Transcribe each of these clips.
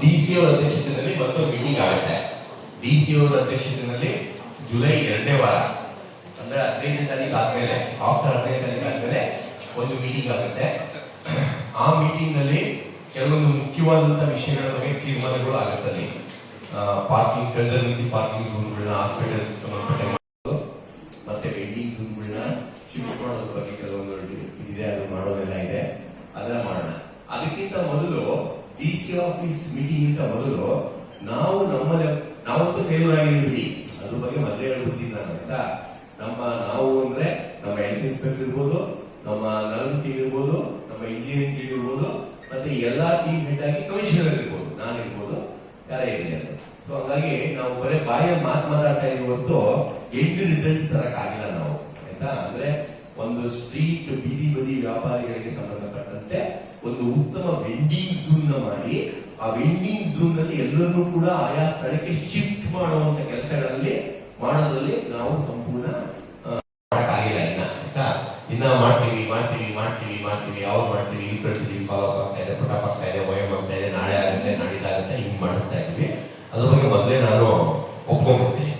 D ಅಧ್ಯಕ್ಷತೆಯಲ್ಲಿ ಮತ್ತೊಂದು meeting ಆಗುತ್ತೆ. ಡಿ ಅಧ್ಯಕ್ಷತೆಯಲ್ಲಿ ಜುಲೈ ಎರಡನೇ ವಾರ, ಅಂದ್ರೆ ಹದಿನೈದನೇ ತಾರೀಕು ಆದ್ಮೇಲೆ ಆಫ್ಟರ್ ಹದಿನೈದು ತಾರೀಕು ಆದ್ಮೇಲೆ ಒಂದು ಮೀಟಿಂಗ್ ಆಗುತ್ತೆ. ಆ ಮೀಟಿಂಗ್ನಲ್ಲಿ ಕೆಲವೊಂದು ಮುಖ್ಯವಾದಂತಹ ವಿಷಯಗಳ ಬಗ್ಗೆ ತೀರ್ಮಾನಗಳು ಆಗುತ್ತೆ ಪಾರ್ಕಿಂಗ್ ಕಳೆದ ಪಾರ್ಕಿಂಗ್ ಝೋನ್ಗಳನ್ನ ಹಾಸ್ಪಿಟಲ್ಸ್ ಸಂಬಂಧಪಟ್ಟ ಮಾಡೋದು, ಮತ್ತೆ ವೆಡ್ಡಿಂಗ್ ಝೋನ್ಗಳನ್ನ ಶಿಫ್ಟ್ ಮಾಡೋದ್ರ ಬಗ್ಗೆ ಕೆಲವೊಂದು ಇದೆ ಅದು ಮಾಡೋದೆಲ್ಲ ಇದೆ ಅದೆಲ್ಲ ಮಾಡೋಣ ಅದಕ್ಕಿಂತ ಮೊದಲು ಡಿ ಸಿ ಆಫೀಸ್ ಮೀಟಿಂಗ್ ಇಂತ ಮೊದಲು ನಾವು ನಮ್ಮಲ್ಲಿ ನಾವಂತೂ ಫೇಲ್ಯೂರ್ ಆಗಿದ್ದೀವಿ ಅದ್ರ ಬಗ್ಗೆ ಮೊದಲೇ ಹೇಳ್ಬಿಡ್ತೀನಿ ನಾನು ಆಯ್ತಾ ನಮ್ಮ ನಾವು ಅಂದ್ರೆ ನಮ್ಮ ಹೆಲ್ತ್ ಇನ್ಸ್ಪೆಕ್ಟರ್ ಇರ್ಬೋದು ನಮ್ಮ ನರ್ಸ್ ಟೀಮ್ ಇರ್ಬೋದು ನಮ್ಮ ಇಂಜಿನಿಯರಿಂಗ್ ಟೀಮ್ ಇರ್ಬೋದು ಟೀಮ್ ಹೆಡ್ ಆಗಿ ಕಮಿಷನರ್ ಇರ್ಬೋದು. ನಾನು ಇರ್ಬೋದು, ಯಾರ ಇರಲಿ ಅಂತ. ಸೊ ಹಂಗಾಗಿ ನಾವು ಬರೀ ಬಾಯ ಮಾತು ಮಾತಾಡ್ತಾ ಇರುವತ್ತು ಎಂಡ್ ರಿಸಲ್ಟ್ ತರಕ್ ಆಗಿಲ್ಲ ನಾವು. ಆಯ್ತಾ? ಅಂದ್ರೆ ಒಂದು ಸ್ಟ್ರೀಟ್ ಬೀದಿ ಬದಿ ವ್ಯಾಪಾರಿಗಳಿಗೆ ಸಂಬಂಧಪಟ್ಟಂತೆ ಒಂದು ಉತ್ತಮ ವೆಂಡಿಂಗ್ ಝೂನ್ ಮಾಡಿ, ಆ ವೆಂಡಿಂಗ್ ಝೂನ್ನಲ್ಲಿ ಎಲ್ಲರನ್ನೂ ಕೂಡ ಆಯಾ ಸ್ಥಳಕ್ಕೆ ಶಿಫ್ಟ್ ಮಾಡುವಂತ ಕೆಲಸಗಳಲ್ಲಿ, ಮಾಡೋದ್ರಲ್ಲಿ ನಾವು ಸಂಪೂರ್ಣ ಮಾಡಕ್ಕಾಗಿಲ್ಲ ಇನ್ನ ಆಯ್ತಾ ಇನ್ನ ಮಾಡ್ತೀವಿ ಮಾಡ್ತೀವಿ ಮಾಡ್ತೀವಿ ಮಾಡ್ತೀವಿ ಯಾವಾಗ ಮಾಡ್ತೀವಿ ಇಲ್ಲಿ ಕಳಿಸ್ತೀವಿ ಫಾಲೋ ಆಗ್ತಾ ಇದೆ ಪುಟಪ್ ಆಗ್ತಾ ಇದೆ ವಯಂ ಆಗ್ತಾ ಇದೆ ನಾಳೆ ಆಗುತ್ತೆ ನಾಡಿದ್ದಾಗುತ್ತೆ ಹಿಂಗ್ ಮಾಡಿಸ್ತಾ ಇದ್ವಿ ಅದ್ರ ಬಗ್ಗೆ ಮೊದಲೇ ನಾನು ಒಪ್ಕೊಂಡ್ಬಿಡ್ತೀನಿ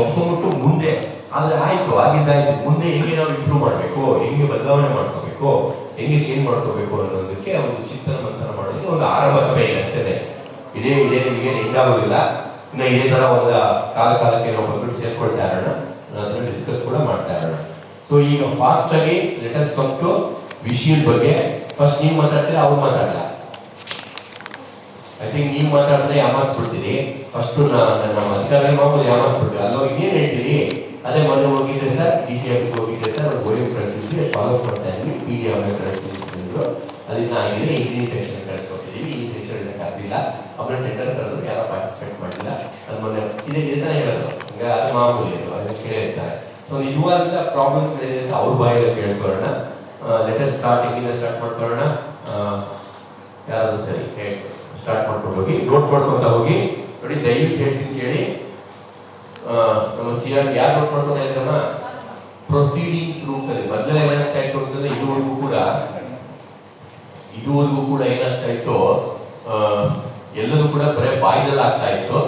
ಒಪ್ಕೊಂಡ್ಬಿಟ್ಟು ಮುಂದೆ ಆದ್ರೆ ಆಯ್ತು ಆಗಿದ್ದಾಯ್ತು ಮುಂದೆ ಹೆಂಗೆ ನಾವು ಇಂಪ್ರೂವ್ ಮಾಡಬೇಕು ಹೆಂಗೆ ಬದಲಾವಣೆ ಮಾಡ್ಕೋಬೇಕು ಹೆಂಗೆ ಚೇಂಜ್ ಮಾಡ್ಕೋಬೇಕು ಅನ್ನೋದಕ್ಕೆ ಒಂದು ಚಿಂತನ ಮಂಥನ ಮಾಡೋದಕ್ಕೆ ಒಂದು ಆರಂಭ ಸಭೆ ಅಷ್ಟೇ. ಇದೇ ಇದೇ ನಿಮಗೆ ಹೆಂಗಾಗೋದಿಲ್ಲ ಇನ್ನು ಇದೇ ತರ ಒಂದು ಕಾಲ ಕಾಲಕ್ಕೆ ನಾವು ಬಂದ್ಬಿಟ್ಟು ಸೇರ್ಕೊಳ್ತಾ ಇರೋಣ. ಅದನ್ನ ಡಿಸ್ಕಸ್ ಕೂಡ ಮಾಡ್ತಾ ಇರೋಣ. ಸೊ ಈಗ ಫಾಸ್ಟ್ ಆಗಿ ಲೆಟರ್ಸ್ ಕಮ್ ವಿಷಯದ ಬಗ್ಗೆ. ಫಸ್ಟ್ ನೀವು ಮಾತಾಡ್ತೀರಾ, ಅವ್ರು ಮಾತಾಡಲ್ಲ? ಐ ಥಿಂಕ್ ನೀವು ಮಾತಾಡಿದ್ರೆ ಯಾಮಾರಿಸ್ಬಿಡ್ತೀರಿ ಫಸ್ಟ್ ನಮ್ಮ ಅಧಿಕಾರಿ ಮಾಮೂಲಿ ಯಾಮಾರಿಸ್ಬಿಡ್ತೀರಿ ಅಲ್ಲ, ಇನ್ನೇನು ಹೇಳ್ತೀರಿ? ಅದೇ ಮೊದಲು ಹೋಗಿದ್ದೆ ಸರ್ ಡಿ ಸಿ ಆಫೀಸ್ ಹೋಗಿದ್ದೆ ಸರ್ ಗೋಲಿ ಕಳಿಸಿದ್ವಿ ಫಾಲೋ ಮಾಡ್ತಾ ಇದ್ವಿ ಪಿ ಡಿ ಆಮೇಲೆ ಕಳಿಸಿದ್ರು ಅದನ್ನ ಆಗಿದೆ ಇಂಜಿನಿಯರಿಂಗ್ ಸೆಕ್ಷನ್ ಕಳಿಸ್ಕೊಟ್ಟಿದ್ದೀವಿ ಈ ಸೆಕ್ಷನ್ ಆಗಿಲ್ಲ ಆಮೇಲೆ ಟೆಂಡರ್ ಕರೆದ್ರು ಯಾರು ಪಾರ್ಟಿಸಿಪೇಟ್ ಮಾಡಿಲ್ಲ. ಅದು ಮೊನ್ನೆ ಇದೇ ಇದನ್ನ ಹೇಳೋದು. ಈಗ ಅದು ಮಾಮೂಲಿ ಅದು ಅದನ್ನ ಕೇಳಿರ್ತಾರೆ ಸೊ ನಿಜವಾದ ಪ್ರಾಬ್ಲಮ್ಸ್ ಏನಿದೆ ಅಂತ ಅವ್ರ ಬಾಯಲ್ಲಿ ಕೇಳ್ಕೊಳ್ಳೋಣ. ಲೆಟರ್ ಸ್ಟಾರ್ಟ್ ಸ್ಟಾರ್ಟ್ ಮಾಡ್ಕೊಳ್ಳೋಣ. ಯಾರು ಸರಿ ಸ್ಟಾರ್ಟ್ ಮಾಡ್ಕೊಂಡು ಹೋಗಿ. ನೋಟ್ ಮಾಡ್ಕೊಂತ ಹೋಗಿ. ನೋಡಿ, ದಯವಿಟ್ಟು ಹೇಳ್ತೀನಿ ಕೇಳಿ. ನಮ್ಮ ಸಿ ಆರ್ ಯಾರು ನೋಟ್ ಮಾಡ್ಕೊಂತ ಇದ್ರಮ್ಮ ಪ್ರೊಸೀಡಿಂಗ್ಸ್ ರೂಮ್ ಅಲ್ಲಿ. ಮೊದಲನೇ ಇತ್ತು ಅಂತಂದ್ರೆ ಇದುವರೆಗೂ ಕೂಡ ಇದುವರೆಗೂ ಕೂಡ ಏನಾಗ್ತಾ ಇತ್ತು ಎಲ್ಲರೂ ಕೂಡ ಬರೇ ಬಾಯ್ದಲ್ಲಿ ಆಗ್ತಾ ಇತ್ತು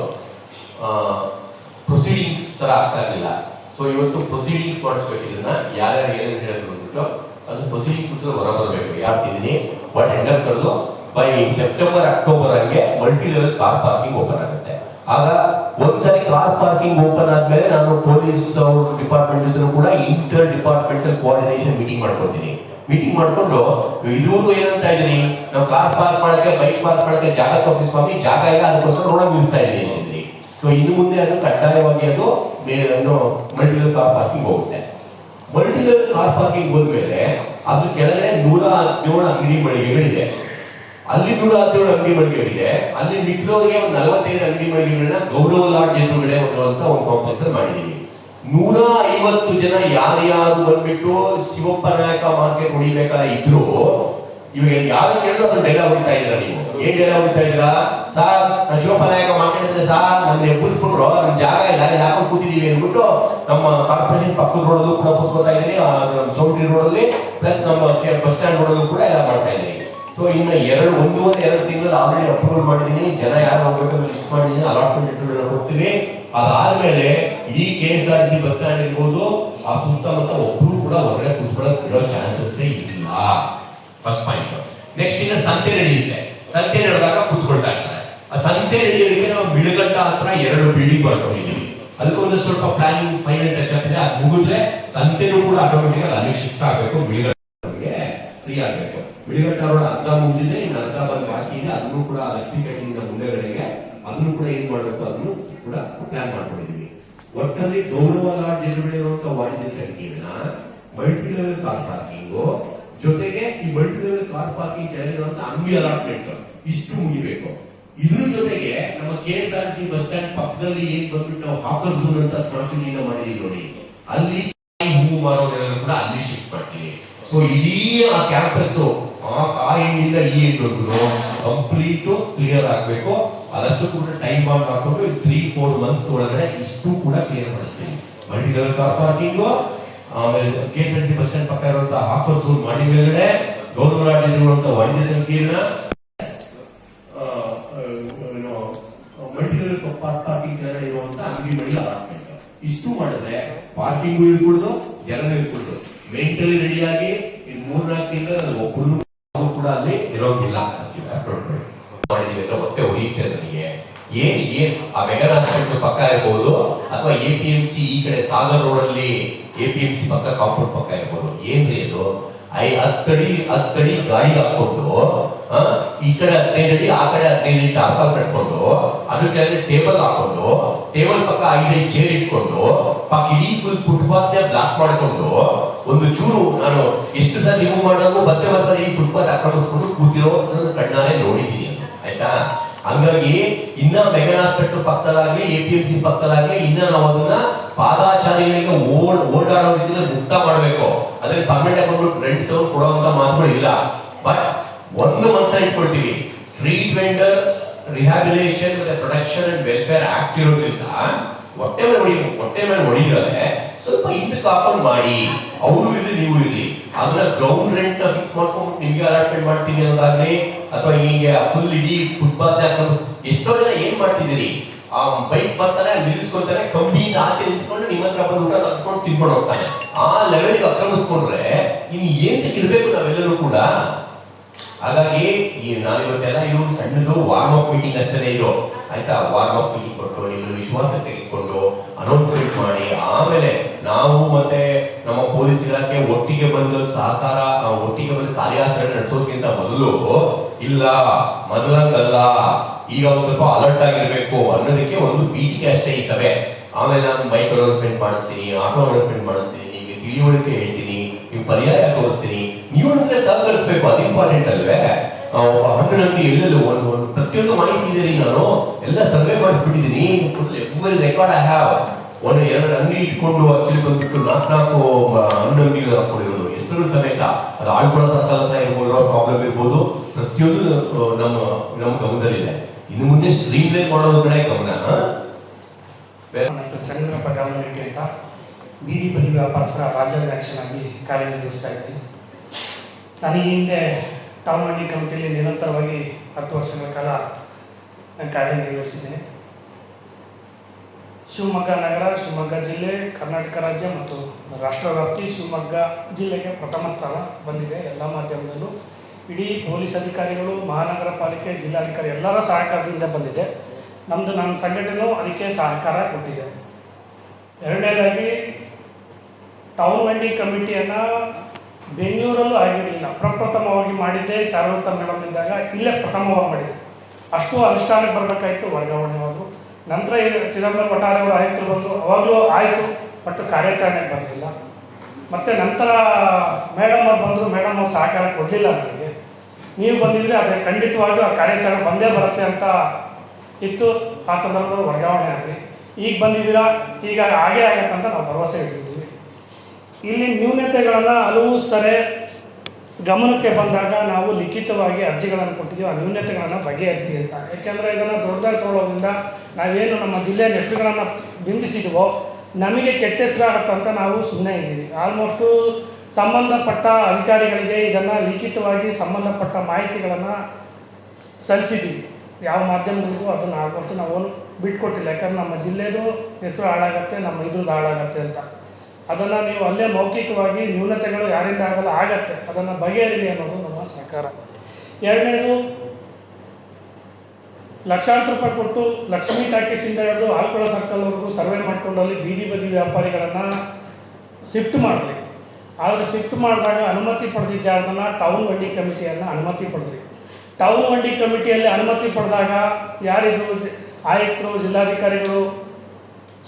ಪ್ರೊಸೀಡಿಂಗ್ಸ್ ತರ ಆಗ್ತಾ ಇರಲಿಲ್ಲ. ಸೊ ಇವತ್ತು ಪ್ರೊಸೀಡಿಂಗ್ಸ್ ಮಾಡಿಸ್ಬೇಕು ಇದನ್ನ. ಯಾರ್ಯಾರು ಏನೇನು ಹೇಳಿದ್ರು ಅಂದ್ಬಿಟ್ಟು, ಅದು ಪ್ರೊಸೀಡಿಂಗ್ಸ್ ಹೊರ ಬರಬೇಕು ಯಾರ್ತಿದ್ದೀನಿ ಬಟ್ ಎಂಡರ್ ಕರೆದು ಬೈ ಸೆಪ್ಟೆಂಬರ್ ಅಕ್ಟೋಬರ್ ಹಂಗೆ multi level car parking open ಆಗುತ್ತೆ. ಆಗ ಒಂದ್ಸರಿ ಕಾರ್ ಪಾರ್ಕಿಂಗ್ ಓಪನ್ ಆದ್ಮೇಲೆ ನಾನು ಪೊಲೀಸ್ ಡಿಪಾರ್ಟ್ಮೆಂಟ್ ಇದ್ರು ಕೂಡ ಇಂಟರ್ ಡಿಪಾರ್ಟ್ಮೆಂಟಲ್ ಕೋಆರ್ಡಿನೇಷನ್ ಮೀಟಿಂಗ್ ಮಾಡ್ಕೊತೀನಿ. ಮೀಟಿಂಗ್ ಮಾಡಿಕೊಂಡು ಇದುವರೆಗೂ ಏನಂತ ಇದೀನಿ ನಾವು ಕಾರ್ ಪಾರ್ಕ್ ಮಾಡಕ್ಕೆ ಬೈಕ್ ಪಾರ್ಕ್ ಮಾಡಕ್ಕೆ ಜಾಗ ತೋರಿಸಿ, ಸ್ವಾಮಿ, ಜಾಗ ಇಲ್ಲ, ಅದಕ್ಕೋಸ್ಕರ ರೋಡ್ ನಿಲ್ಲಿಸ್ತಾ ಇದೀನಿ ಸೊ ಇನ್ನು ಮುಂದೆ ಅದು ಕಡ್ಡಾಯವಾಗಿ ಅದು ಮಲ್ಟಿ ಲೆವೆಲ್ ಕಾರ್ ಪಾರ್ಕಿಂಗ್ ಹೋಗುತ್ತೆ. ಮಲ್ಟಿ ಲೆವೆಲ್ ಕಾರ್ ಪಾರ್ಕಿಂಗ್ ಹೋದ್ಮೇಲೆ ಅದ್ರ ಕೆಳಗಡೆ ನೂರ ಹದಿನೇಳು ಅಂಗಡಿ ಮಳಿಗೆಗಳಿದೆ. ಅಲ್ಲಿ ನೂರ ಹದಿನೇಳು ಅಂಗಡಿ ಮಳಿಗೆಗಳಿದೆ. ಅಲ್ಲಿ ಮಿಕ್ಕಿದವರಿಗೆ ಒಂದು ನಲವತ್ತೈದು ಅಂಗಡಿ ಮಳಿಗೆಗಳನ್ನ ಗೌರವ ಲಾಡ್ ಎದುರುಗಡೆ ಒಂದು ಕಾಂಪ್ಲೆಕ್ಸ್ ಮಾಡಿದೀವಿ ನೂರ ಐವತ್ತು ಜನ ಯಾರ್ಯಾರು ಬಂದ್ಬಿಟ್ಟು ಶಿವಪ್ಪ ನಾಯಕ ಮಾರ್ಕೆಟ್ ಹೊಡಿಬೇಕಾದ್ರೆ ಇದ್ರು ಇವಾಗ ಯಾರು ಕೇಳಿದ್ರು ಅದನ್ನ ಡೈಲಾಗ್ ಹೊಡಿತಾ ಇದ್ರ ನೀವು? ಏನ್ ಡೈಲಾಗ್ ಹೊಡಿತಾ ಇದ್ದೀರಾ? ಸಾರ್ ಶಿವಪ್ಪ ನಾಯಕ ಮಾರ್ಕೆಟ್ ಅಂದ್ರೆ ಸಾರ್, ನಮ್ಗೆ ಎಬ್ಬರಿಸ್ಬಿಟ್ರು ನಮ್ ಜಾಗ ಇಲ್ಲ ಕೂತಿದ್ದೀವಿ ಕೂತಿದೀವಿ ಅಂದ್ಬಿಟ್ಟು ನಮ್ಮ ಕಾರ್ಪೊರೇಷನ್ ಪಕ್ಕದ ರೋಡಲ್ಲೂ ಕೂಡ ಕೂತ್ಕೋತಾ ಇದೀನಿ ಚೌಟ್ರಿ ರೋಡಲ್ಲಿ ಪ್ಲಸ್ ನಮ್ಮ ಬಸ್ ಸ್ಟ್ಯಾಂಡ್ ರೋಡಲ್ಲೂ ಕೂಡ ಎಲ್ಲ ಮಾಡ್ತಾ ಇದೀನಿ ಸೊ ಇನ್ನು ಎರಡು, ಒಂದೂವರೆ, ಎರಡು ತಿಂಗಳು ಆಲ್ರೆಡಿ ಅಪ್ರೂವಲ್ ಮಾಡಿದೀನಿ ಜನ ಯಾರು ಹೋಗ್ಬೇಕು ಲಿಸ್ಟ್ ಮಾಡಿದೀನಿ ಅಲಾಟ್ಮೆಂಟ್ ಕೊಡ್ತೀವಿ. ಅದಾದ್ಮೇಲೆ ಇಡೀ K S R C bus stand ಇರ್ಬೋದು, ಆ ಸುತ್ತಮುತ್ತ ಒಬ್ರು ಕೂಡ ಹೊರಗಡೆ ಕುತ್ಕೊಳ್ಳೋಕೆ ಇರೋ ಚಾನ್ಸಸ್ ಇಲ್ಲ. ಫಸ್ಟ್ ಪಾಯಿಂಟ್ ನೆಕ್ಸ್ಟ್ ಇನ್ನು ಸಂತೆ ನಡೆಯುತ್ತೆ. ಸಂತೆ ನಡೆದಾಗ ಕುತ್ಕೊಳ್ತಾ ಇರ್ತಾರೆ. ಆ ಸಂತೆ ನಡೆಯೋದಕ್ಕೆ ನಾವು ಬಿಳುಗಟ್ಟ ಹತ್ರ ಎರಡು ಬಿಲ್ಡಿಂಗ್ ಮಾಡ್ಕೊಂಡಿದ್ದೀವಿ ಅದಕ್ಕೊಂದು ಸ್ವಲ್ಪ ಪ್ಲಾನಿಂಗ್ ಫೈನಲ್ ಟಚ್ ಇದೆ. ಅದು ಮುಗಿದ್ರೆ ಸಂತೆನೂ ಕೂಡ ಆಟೋಮೆಟಿಕ್ ಆಗಿ ಶಿಫ್ಟ್ ಆಗಬೇಕು, ಬಿಳಿಗಟ್ಟೆ ಫ್ರೀ ಆಗಬೇಕು. ಬಿಳಿಗಟ್ಟ ರೋಡ್ ಅರ್ಧ ಮುಗಿದಿದೆ, ಇನ್ನು ಅರ್ಧ ಬಂದು ಬಾಕಿ ಇದೆ. ಅದನ್ನು ಕೂಡ ಎಲೆಕ್ಟ್ರಿಕೇಟಿಂದ ಮುಂದೆಗಡೆಗೆ, ಅದನ್ನು ಕೂಡ ಏನ್ ಮಾಡಬೇಕು, ಅದನ್ನು ಕೂಡ ಪ್ಲಾನ್ ಮಾಡ್ಕೊಂಡಿದ್ದೀವಿ ಒಟ್ಟಲ್ಲಿ ಗೌರವ ಲಾಡ್ಜ್ ಎದುರುಗಡೆ ಇರುವಂತಹ ವಾಣಿಜ್ಯ ಸಂಕೀರ್ಣ ಮಲ್ಟಿ ಲೆವೆಲ್ ಕಾರ್ ಪಾರ್ಕಿಂಗ್ ಜೊತೆಗೆ ಈ ಮಲ್ಟಿ ಲೆವೆಲ್ ಕಾರ್ ಪಾರ್ಕಿಂಗ್ ಕೆಳಗಿರುವಂತ ಅಂಗಡಿ ಅಲಾಟ್ಮೆಂಟ್ ಇಷ್ಟು ಮುಗಿಬೇಕು. ಇದ್ರ ಜೊತೆಗೆ ನಮ್ಮ K S C bus stand ಪಕ್ಕದಲ್ಲಿ ಏನ್ ಬಂದ್ಬಿಟ್ಟು ನಾವು ಹಾಕರ್ ಝೋನ್ ಅಂತ ಸ್ಮಾರ್ಟ್ ಮಾಡಿದೀವಿ ನೋಡಿ. ಅಲ್ಲಿ ಹೂ ಮಾರೋದೆಲ್ಲ ಕೂಡ ಅಲ್ಲಿ ಶಿಫ್ಟ್ ಮಾಡ್ತೀವಿ. ಸೊ ಇಡೀ ಆ ಕ್ಯಾಂಪಸ್ ಆ ಆ ಎಂಡಿಂದ ಈ ಎಂಡ್ ಕಂಪ್ಲೀಟ್ ಕ್ಲಿಯರ್ ಆಗ್ಬೇಕು. ಅದಷ್ಟು ಕೂಡ ಟೈಮ್ ಬಾಂಡ್ ಹಾಕೊಂಡು ತ್ರೀ ಫೋರ್ ಮಂತ್ಸ್ ಒಳಗಡೆ ಇಷ್ಟು ಕೂಡ ಕ್ಲಿಯರ್ ಮಾಡಿಸ್ತೀವಿ ಮಲ್ಟಿ ಲೆವೆಲ್ ಕಾರ್ ಪಾರ್ಕಿಂಗ್ ಆಮೇಲೆ ಕೆ ಟ್ವೆಂಟಿ ಬಸ್ ಸ್ಟ್ಯಾಂಡ್ ಪಕ್ಕ ಇರುವಂತಹ ಝೋನ್ ಮಾಡಿ ಮೇಲ್ಗಡೆ ಗೌರವ ಇರುವಂತಹ ವಾಣಿಜ್ಯ ಸಂಕೀರ್ಣ. ಆ, ಆ, ರೈಲ್ವೆ ಪಾರ್ಕಿಂಗ್ ಕೆಳಗಡೆ ಇರುವಂತ ಅಂಗಡಿ ಮಳಿ ಅಪಾರ್ಟ್ಮೆಂಟ್ ಇಷ್ಟು ಮಾಡಿದ್ರೆ ಪಾರ್ಕಿಂಗು ಇರ್ಕೊಡ್ದು ಜನರು ಇರ್ಕೊಡ್ದು ಮೆಂಟಲಿ ರೆಡಿಯಾಗಿ ಆಗಿ ಮೂರ್ನಾಲ್ಕು ತಿಂಗಳು ಒಬ್ಬರು ಕೂಡ ಅಲ್ಲಿ ಇರೋದಿಲ್ಲ ಮಾಡಿದೀವಿ ಹೊಟ್ಟೆ ಉಳಿಯುತ್ತೆ ಏ ಏನ್ ಆ ಮೆಗಾ ಹಾಸ್ಪಿಟಲ್ ಪಕ್ಕ ಇರ್ಬೋದು ಅಥವಾ ಎ ಪಿ ಎಂ ಸಿ ಈ ಕಡೆ ಸಾಗರ್ ರೋಡಲ್ಲಿ ಎ ಪಿ ಎಂ ಸಿ ಪಕ್ಕ ಕಾಂಪೌಂಡ್ ಪಕ್ಕ ಇರ್ಬೋದು. ಏನ್ರಿ ಅದು ಐ ಹತ್ತಡಿ ಹತ್ತಡಿ ಗಾಡಿ ಆ, ಈ ಕಡೆ ಹದಿನೈದು ಅಡಿ ಆ ಕಡೆ ಹದಿನೈದು ಅಡಿ ಟಾರ್ಪಲ್ ಕಟ್ಕೊಂಡು ಅದ್ರ ಕೆಳಗಡೆ ಟೇಬಲ್ ಹಾಕೊಂಡು ಟೇಬಲ್ ಪಕ್ಕ ಐದೈದು ಚೇರ್ ಇಟ್ಕೊಂಡು ಪಕ್ಕ ಇಡೀ ಫುಲ್ ಫುಟ್ಪಾತ್ ಬ್ಲಾಕ್ ಮಾಡಿಕೊಂಡು ಒಂದು ಚೂರು ನಾನು ಎಷ್ಟು ಸಲ ನೀವು ಮಾಡೋದು ಮತ್ತೆ ಮತ್ತೆ ಈ ಫುಟ್ಪಾತ್ ಆಕ್ರಮಿಸ್ಕೊಂಡು ಕೂತಿರೋ ಕಣ್ಣಾರೆ ನೋಡಿದ್ದೀನಿ. ಆಯ್ತಾ? ಹಂಗಾಗಿ ಇನ್ನ ಮೆಗನಾಥ್ ಪೆಟ್ಟು ಪಕ್ಕದಲ್ಲಾಗ್ಲಿ ಎ ಪಿ ಎಂ ಸಿ ಪಕ್ಕದಲ್ಲಾಗ್ಲಿ ಇನ್ನ ನಾವು ಅದನ್ನ ಪಾದಾಚಾರಿಗಳಿಗೆ ಓಡ್, ಓಡಾಡೋ ರೀತಿಯಲ್ಲಿ ಮುಕ್ತ ಮಾಡಬೇಕು. ಅದ್ರಲ್ಲಿ ಪರ್ಮನೆಂಟ್ ಅಕೌಂಟ್ ರೆಂಟ್ ತಗೊಂಡು ಕೊಡುವಂತ ಮಾತುಗಳು ಇಲ್ಲ. ಬಟ್ ಒಂದು ಮಂತ್ರ ಇಟ್ಕೊಳ್ತೀವಿ. ಸ್ಟ್ರೀಟ್ ವೆಂಡರ್ ರಿಹಾಬಿಲೇಷನ್ ಮತ್ತೆ ಪ್ರೊಟೆಕ್ಷನ್ ಅಂಡ್ ವೆಲ್ಫೇರ್ ಆಕ್ಟ್ ಇರೋದ್ರಿಂದ ಹೊಟ್ಟೆ ಮೇಲೆ ಹೊಡಿ ಹೊಟ್ಟೆ ಮೇಲೆ ಹೊಡಿದ್ರೆ ಸ್ವಲ್ಪ ಹಿಂದಕ್ಕೆ ಕಾಪನ್ ಮಾಡಿ. ಅವರು ಇಲ್ಲಿ ನೀವು ಇಲ್ಲಿ ಅದನ್ನ ಗ್ರೌಂಡ್ ರೆಂಟ್ನ ಫಿಕ್ಸ್ ಮಾಡ್ಕೊಂಡು ನಿಮ್ಗೆ ಅಲಾಟ್ಮೆಂಟ್ ಮಾಡ್ತೀನಿ ಅನ್ನೋದಾಗ್ಲಿ ಅಥವಾ ಹೀಗೆ ಫುಲ್ ಇಡೀ ಫುಟ್ಪಾತ್ ಎಷ್ಟೋ ಜನ ಏನ್ ಮಾಡ್ತಿದ್ದೀರಿ? ಆ ಬೈಕ್ ಬರ್ತಾರೆ ಅಲ್ಲಿ ನಿಲ್ಲಿಸ್ಕೊತಾರೆ ಕಂಬಿಯಿಂದ ಆಚೆ ನಿಂತ್ಕೊಂಡು ನಿಮ್ಮ ಹತ್ರ ಬಂದು ಊಟ ತರ್ಸ್ಕೊಂಡು ತಿನ್ಕೊಂಡು ಹೋಗ್ತಾನೆ. ಆ ಲೆವೆಲ್ಗೆ ಆಕ್ರಮಿಸ್ಕೊಂಡ್ರೆ ಇನ್ನು ಏನ್ ಇರ್ಬೇಕು ನಾವೆಲ್ಲರೂ ಕೂಡ? ಹಾಗಾಗಿ ಈ ನಾನು ಇವತ್ತೆಲ್ಲ ಇವರು ಸಣ್ಣದು ವಾರ್ಮ್ ಅಪ್ ಮೀಟಿಂಗ್ ಅಷ್ಟೇ ಇರೋ ಆಯ್ತಾ? ವಾರ್ಮ್ ಅಪ್ ಮೀಟಿಂಗ್ ಕೊಟ್ಟು ನಿಮ್ಮ ವಿಶ್ವಾಸ ತೆಗೆದುಕೊಂಡು ಅನೌನ್ಸ್ಮೆಂಟ್ ಮಾಡಿ. ನಾವು ಮತ್ತೆ ನಮ್ಮ ಪೊಲೀಸ್ ಇಲಾಖೆ ಒಟ್ಟಿಗೆ ಬಂದು ಸಹಕಾರ ಒಟ್ಟಿಗೆ ಬಂದು ಕಾರ್ಯಾಚರಣೆ ನಡೆಸೋದ್ಕಿಂತ ಮೊದಲು, ಇಲ್ಲ ಮೊದಲಂಗಲ್ಲ ಈಗ ಒಂದು ಸ್ವಲ್ಪ ಅಲರ್ಟ್ ಆಗಿರ್ಬೇಕು ಅನ್ನೋದಕ್ಕೆ ಒಂದು ಪೀಟಿಗೆ ಅಷ್ಟೇ ಈ ಸಭೆ. ಆಮೇಲೆ ನಾನು ಬೈಕ್ ಅನೌನ್ಸ್ಮೆಂಟ್ ಮಾಡಿಸ್ತೀನಿ ಆಟೋ ಅನೌನ್ಸ್ಮೆಂಟ್ ಮಾಡಿಸ್ತೀನಿ, ನಿಮಗೆ ತಿಳಿವಳಿಕೆ ಹೇಳ್ತೀನಿ, ನೀವು ಪರ್ಯಾಯ ತೋರಿಸ್ತೀನಿ. ನೀವು ನಮಗೆ ಸಹಕರಿಸಬೇಕು, ಅದು ಇಂಪಾರ್ಟೆಂಟ್ ಅಲ್ವೇ? ಹಣ್ಣಿನಲ್ಲಿ ಎಲ್ಲೆಲ್ಲೂ ಒಂದು ಒಂದು ಪ್ರತಿಯೊಂದು ಮಾಹಿತಿ ಇದೆ ರೀ ನಾನು. ಎಲ್ಲ ಸರ್ವೆ ಮಾಡಿಸ್ಬಿಟ್ಟಿದ್ದೀನಿ. ರೆಕಾರ್ಡ್ ಐ ಹ್ಯಾವ್ ಒಂದು ಎರಡು ಅಂಗಿ ಇಟ್ಕೊಂಡು ಬಿಟ್ಟು ಬಂದ್ಬಿಟ್ಟು ನಾಲ್ಕು ನಾಲ್ಕು ಹಣ್ಣು ಅಂಗಿಗಳು ಹಾಕೊಂಡಿರೋದು ಹೆಸರು ಸಮೇತ, ಅದು ಆಳ್ಕೊಳ್ಳೋ ಹತ್ರ ಇರ್ಬೋದು ಪ್ರಾಬ್ಲಮ್ ಇರ್ಬೋದು. ಪ್ರತಿಯೊಂದು ನಮ್ಮ ನಮ್ಮ ಗಮನದಲ್ಲಿದೆ. ಇನ್ನು ಮುಂದೆ ಸ್ಟ್ರೀಮ್ ಮಾಡೋದ್ರ ಕಡೆ ಗಮನ ಚಂದ್ರ ಗಾವನರೆಡ್ಡಿ ಅಂತ. ಬೀದಿ ಬದಿ ವ್ಯಾಪಾರಸ್ಥರ ರಾಜ್ಯಾಧ್ಯಕ್ಷನಾಗಿ ಕಾರ್ಯನಿರ್ವಹಿಸ್ತಾ ಇದ್ದೀನಿ ನಾನು ಈ ಹಿಂದೆ ಟೌನ್ ಮಂಡಿ ಕಮಿಟಿಯಲ್ಲಿ ನಿರಂತರವಾಗಿ ಹತ್ತು ವರ್ಷಗಳ ಕಾಲ ನಾನು ಕಾರ್ಯನಿರ್ವಹಿಸಿದ್ದೇನೆ. ಶಿವಮೊಗ್ಗ ನಗರ, ಶಿವಮೊಗ್ಗ ಜಿಲ್ಲೆ, ಕರ್ನಾಟಕ ರಾಜ್ಯ ಮತ್ತು ರಾಷ್ಟ್ರವ್ಯಾಪ್ತಿ ಶಿವಮೊಗ್ಗ ಜಿಲ್ಲೆಗೆ ಪ್ರಥಮ ಸ್ಥಾನ ಬಂದಿದೆ ಎಲ್ಲ ಮಾಧ್ಯಮದಲ್ಲೂ. ಇಡೀ ಪೊಲೀಸ್ ಅಧಿಕಾರಿಗಳು, ಮಹಾನಗರ ಪಾಲಿಕೆ, ಜಿಲ್ಲಾಧಿಕಾರಿ ಎಲ್ಲರ ಸಹಕಾರದಿಂದ ಬಂದಿದೆ. ನಮ್ಮದು ನನ್ನ ಸಂಘಟನೆಯೂ ಅದಕ್ಕೆ ಸಹಕಾರ ಕೊಟ್ಟಿದೆ. ಎರಡನೇದಾಗಿ ಟೌನ್ ವೆಂಡಿಂಗ್ ಕಮಿಟಿಯನ್ನು ಬೆಂಗಳೂರಲ್ಲೂ ಆಗಿರಲಿಲ್ಲ. ಪ್ರಪ್ರಥಮವಾಗಿ ಮಾಡಿದ್ದೆ ಚಾರುಲತಾ ಮೇಡಮ್ ಇದ್ದಾಗ ಇಲ್ಲೇ ಪ್ರಥಮವಾಗಿ ಮಾಡಿದೆ ಅಷ್ಟು ಅನುಷ್ಠಾನಕ್ಕೆ ಬರಬೇಕಾಯಿತು ವರ್ಗಾವಣೆ ಹೋದರು ನಂತರ ಚಿದಂಬರ ಒಟ್ಟಾರೆ ಅವರು ಆಯುಕ್ತರು ಬಂದು ಅವಾಗಲೂ ಆಯಿತು ಬಟ್ ಕಾರ್ಯಾಚರಣೆಗೆ ಬರಲಿಲ್ಲ ಮತ್ತು ನಂತರ ಮೇಡಮ್ ಅವ್ರು ಬಂದರು, ಮೇಡಮ್ ಅವ್ರು ಸಹಕಾರ ಕೊಡಲಿಲ್ಲ ನನಗೆ ನೀವು ಬಂದಿದ್ರೆ ಅದೇ ಖಂಡಿತವಾಗಿಯೂ ಆ ಕಾರ್ಯಾಚರಣೆ ಬಂದೇ ಬರುತ್ತೆ ಅಂತ ಇತ್ತು. ಆ ಸಂದರ್ಭದಲ್ಲಿ ವರ್ಗಾವಣೆ ಆಗಲಿ ಈಗ ಬಂದಿದ್ದೀರಾ? ಈಗ ಹಾಗೇ ಆಗತ್ತೆ ಅಂತ ನಾವು ಭರವಸೆ ಇಟ್ಟಿದ್ದೀವಿ. ಇಲ್ಲಿ ನ್ಯೂನತೆಗಳನ್ನು ಹಲವು ಸರಿ ಗಮನಕ್ಕೆ ಬಂದಾಗ ನಾವು ಲಿಖಿತವಾಗಿ ಅರ್ಜಿಗಳನ್ನು ಕೊಟ್ಟಿದ್ದೀವಿ ಆ ನ್ಯೂನತೆಗಳನ್ನು ಬಗೆಹರಿಸಿ ಅಂತ. ಯಾಕೆಂದರೆ ಇದನ್ನು ದೊಡ್ಡದಾಗಿ ತೊಗೊಳೋದ್ರಿಂದ ನಾವೇನು ನಮ್ಮ ಜಿಲ್ಲೆಯ ಹೆಸರುಗಳನ್ನು ಬಿಂಬಿಸಿದ್ವೋ, ನಮಗೆ ಕೆಟ್ಟ ಹೆಸರಾಗತ್ತಂತ ನಾವು ಸುಮ್ಮನೆ ಇದ್ದೀವಿ. ಆಲ್ಮೋಸ್ಟು ಸಂಬಂಧಪಟ್ಟ ಅಧಿಕಾರಿಗಳಿಗೆ ಇದನ್ನು ಲಿಖಿತವಾಗಿ ಸಂಬಂಧಪಟ್ಟ ಮಾಹಿತಿಗಳನ್ನು ಸಲ್ಲಿಸಿದ್ದೀವಿ. ಯಾವ ಮಾಧ್ಯಮಗಳಿಗೂ ಅದನ್ನು ಆಲ್ಮೋಸ್ಟ್ ನಾವು ಬಿಟ್ಕೊಟ್ಟಿಲ್ಲ. ಯಾಕಂದ್ರೆ ನಮ್ಮ ಜಿಲ್ಲೆದು ಹೆಸರು ಹಾಳಾಗತ್ತೆ, ನಮ್ಮ ಇದ್ರದ್ದು ಹಾಳಾಗತ್ತೆ ಅಂತ. ಅದನ್ನು ನೀವು ಅಲ್ಲೇ ಮೌಖಿಕವಾಗಿ ನ್ಯೂನತೆಗಳು ಯಾರಿಂದ ಆಗಲ್ಲ, ಆಗತ್ತೆ. ಅದನ್ನು ಬಗೆಹರಿಲಿ ಅನ್ನೋದು ನಮ್ಮ ಸಹಕಾರ. ಎರಡನೇದು, ಲಕ್ಷಾಂತರ ರೂಪಾಯಿ ಕೊಟ್ಟು ಲಕ್ಷ್ಮೀ ಟಾಕೀಸಿಂದ ಹಿಡಿದು ಆಲ್ಕೊಳ ಸರ್ಕಲ್ವರೆಗೂ ಸರ್ವೆ ಮಾಡಿಕೊಂಡು ಅಲ್ಲಿ ಬೀದಿ ಬದಿ ವ್ಯಾಪಾರಿಗಳನ್ನು ಶಿಫ್ಟ್ ಮಾಡಿದ್ರಿ. ಆದರೆ ಶಿಫ್ಟ್ ಮಾಡಿದಾಗ ಅನುಮತಿ ಪಡೆದಿದ್ದ ಯಾವುದನ್ನು ಟೌನ್ ವಂಡಿ ಕಮಿಟಿಯನ್ನು ಅನುಮತಿ ಪಡೆದ್ರಿ. ಟೌನ್ ವಂಡಿ ಕಮಿಟಿಯಲ್ಲಿ ಅನುಮತಿ ಪಡೆದಾಗ ಯಾರಿದ್ರು ಆಯುಕ್ತರು, ಜಿಲ್ಲಾಧಿಕಾರಿಗಳು,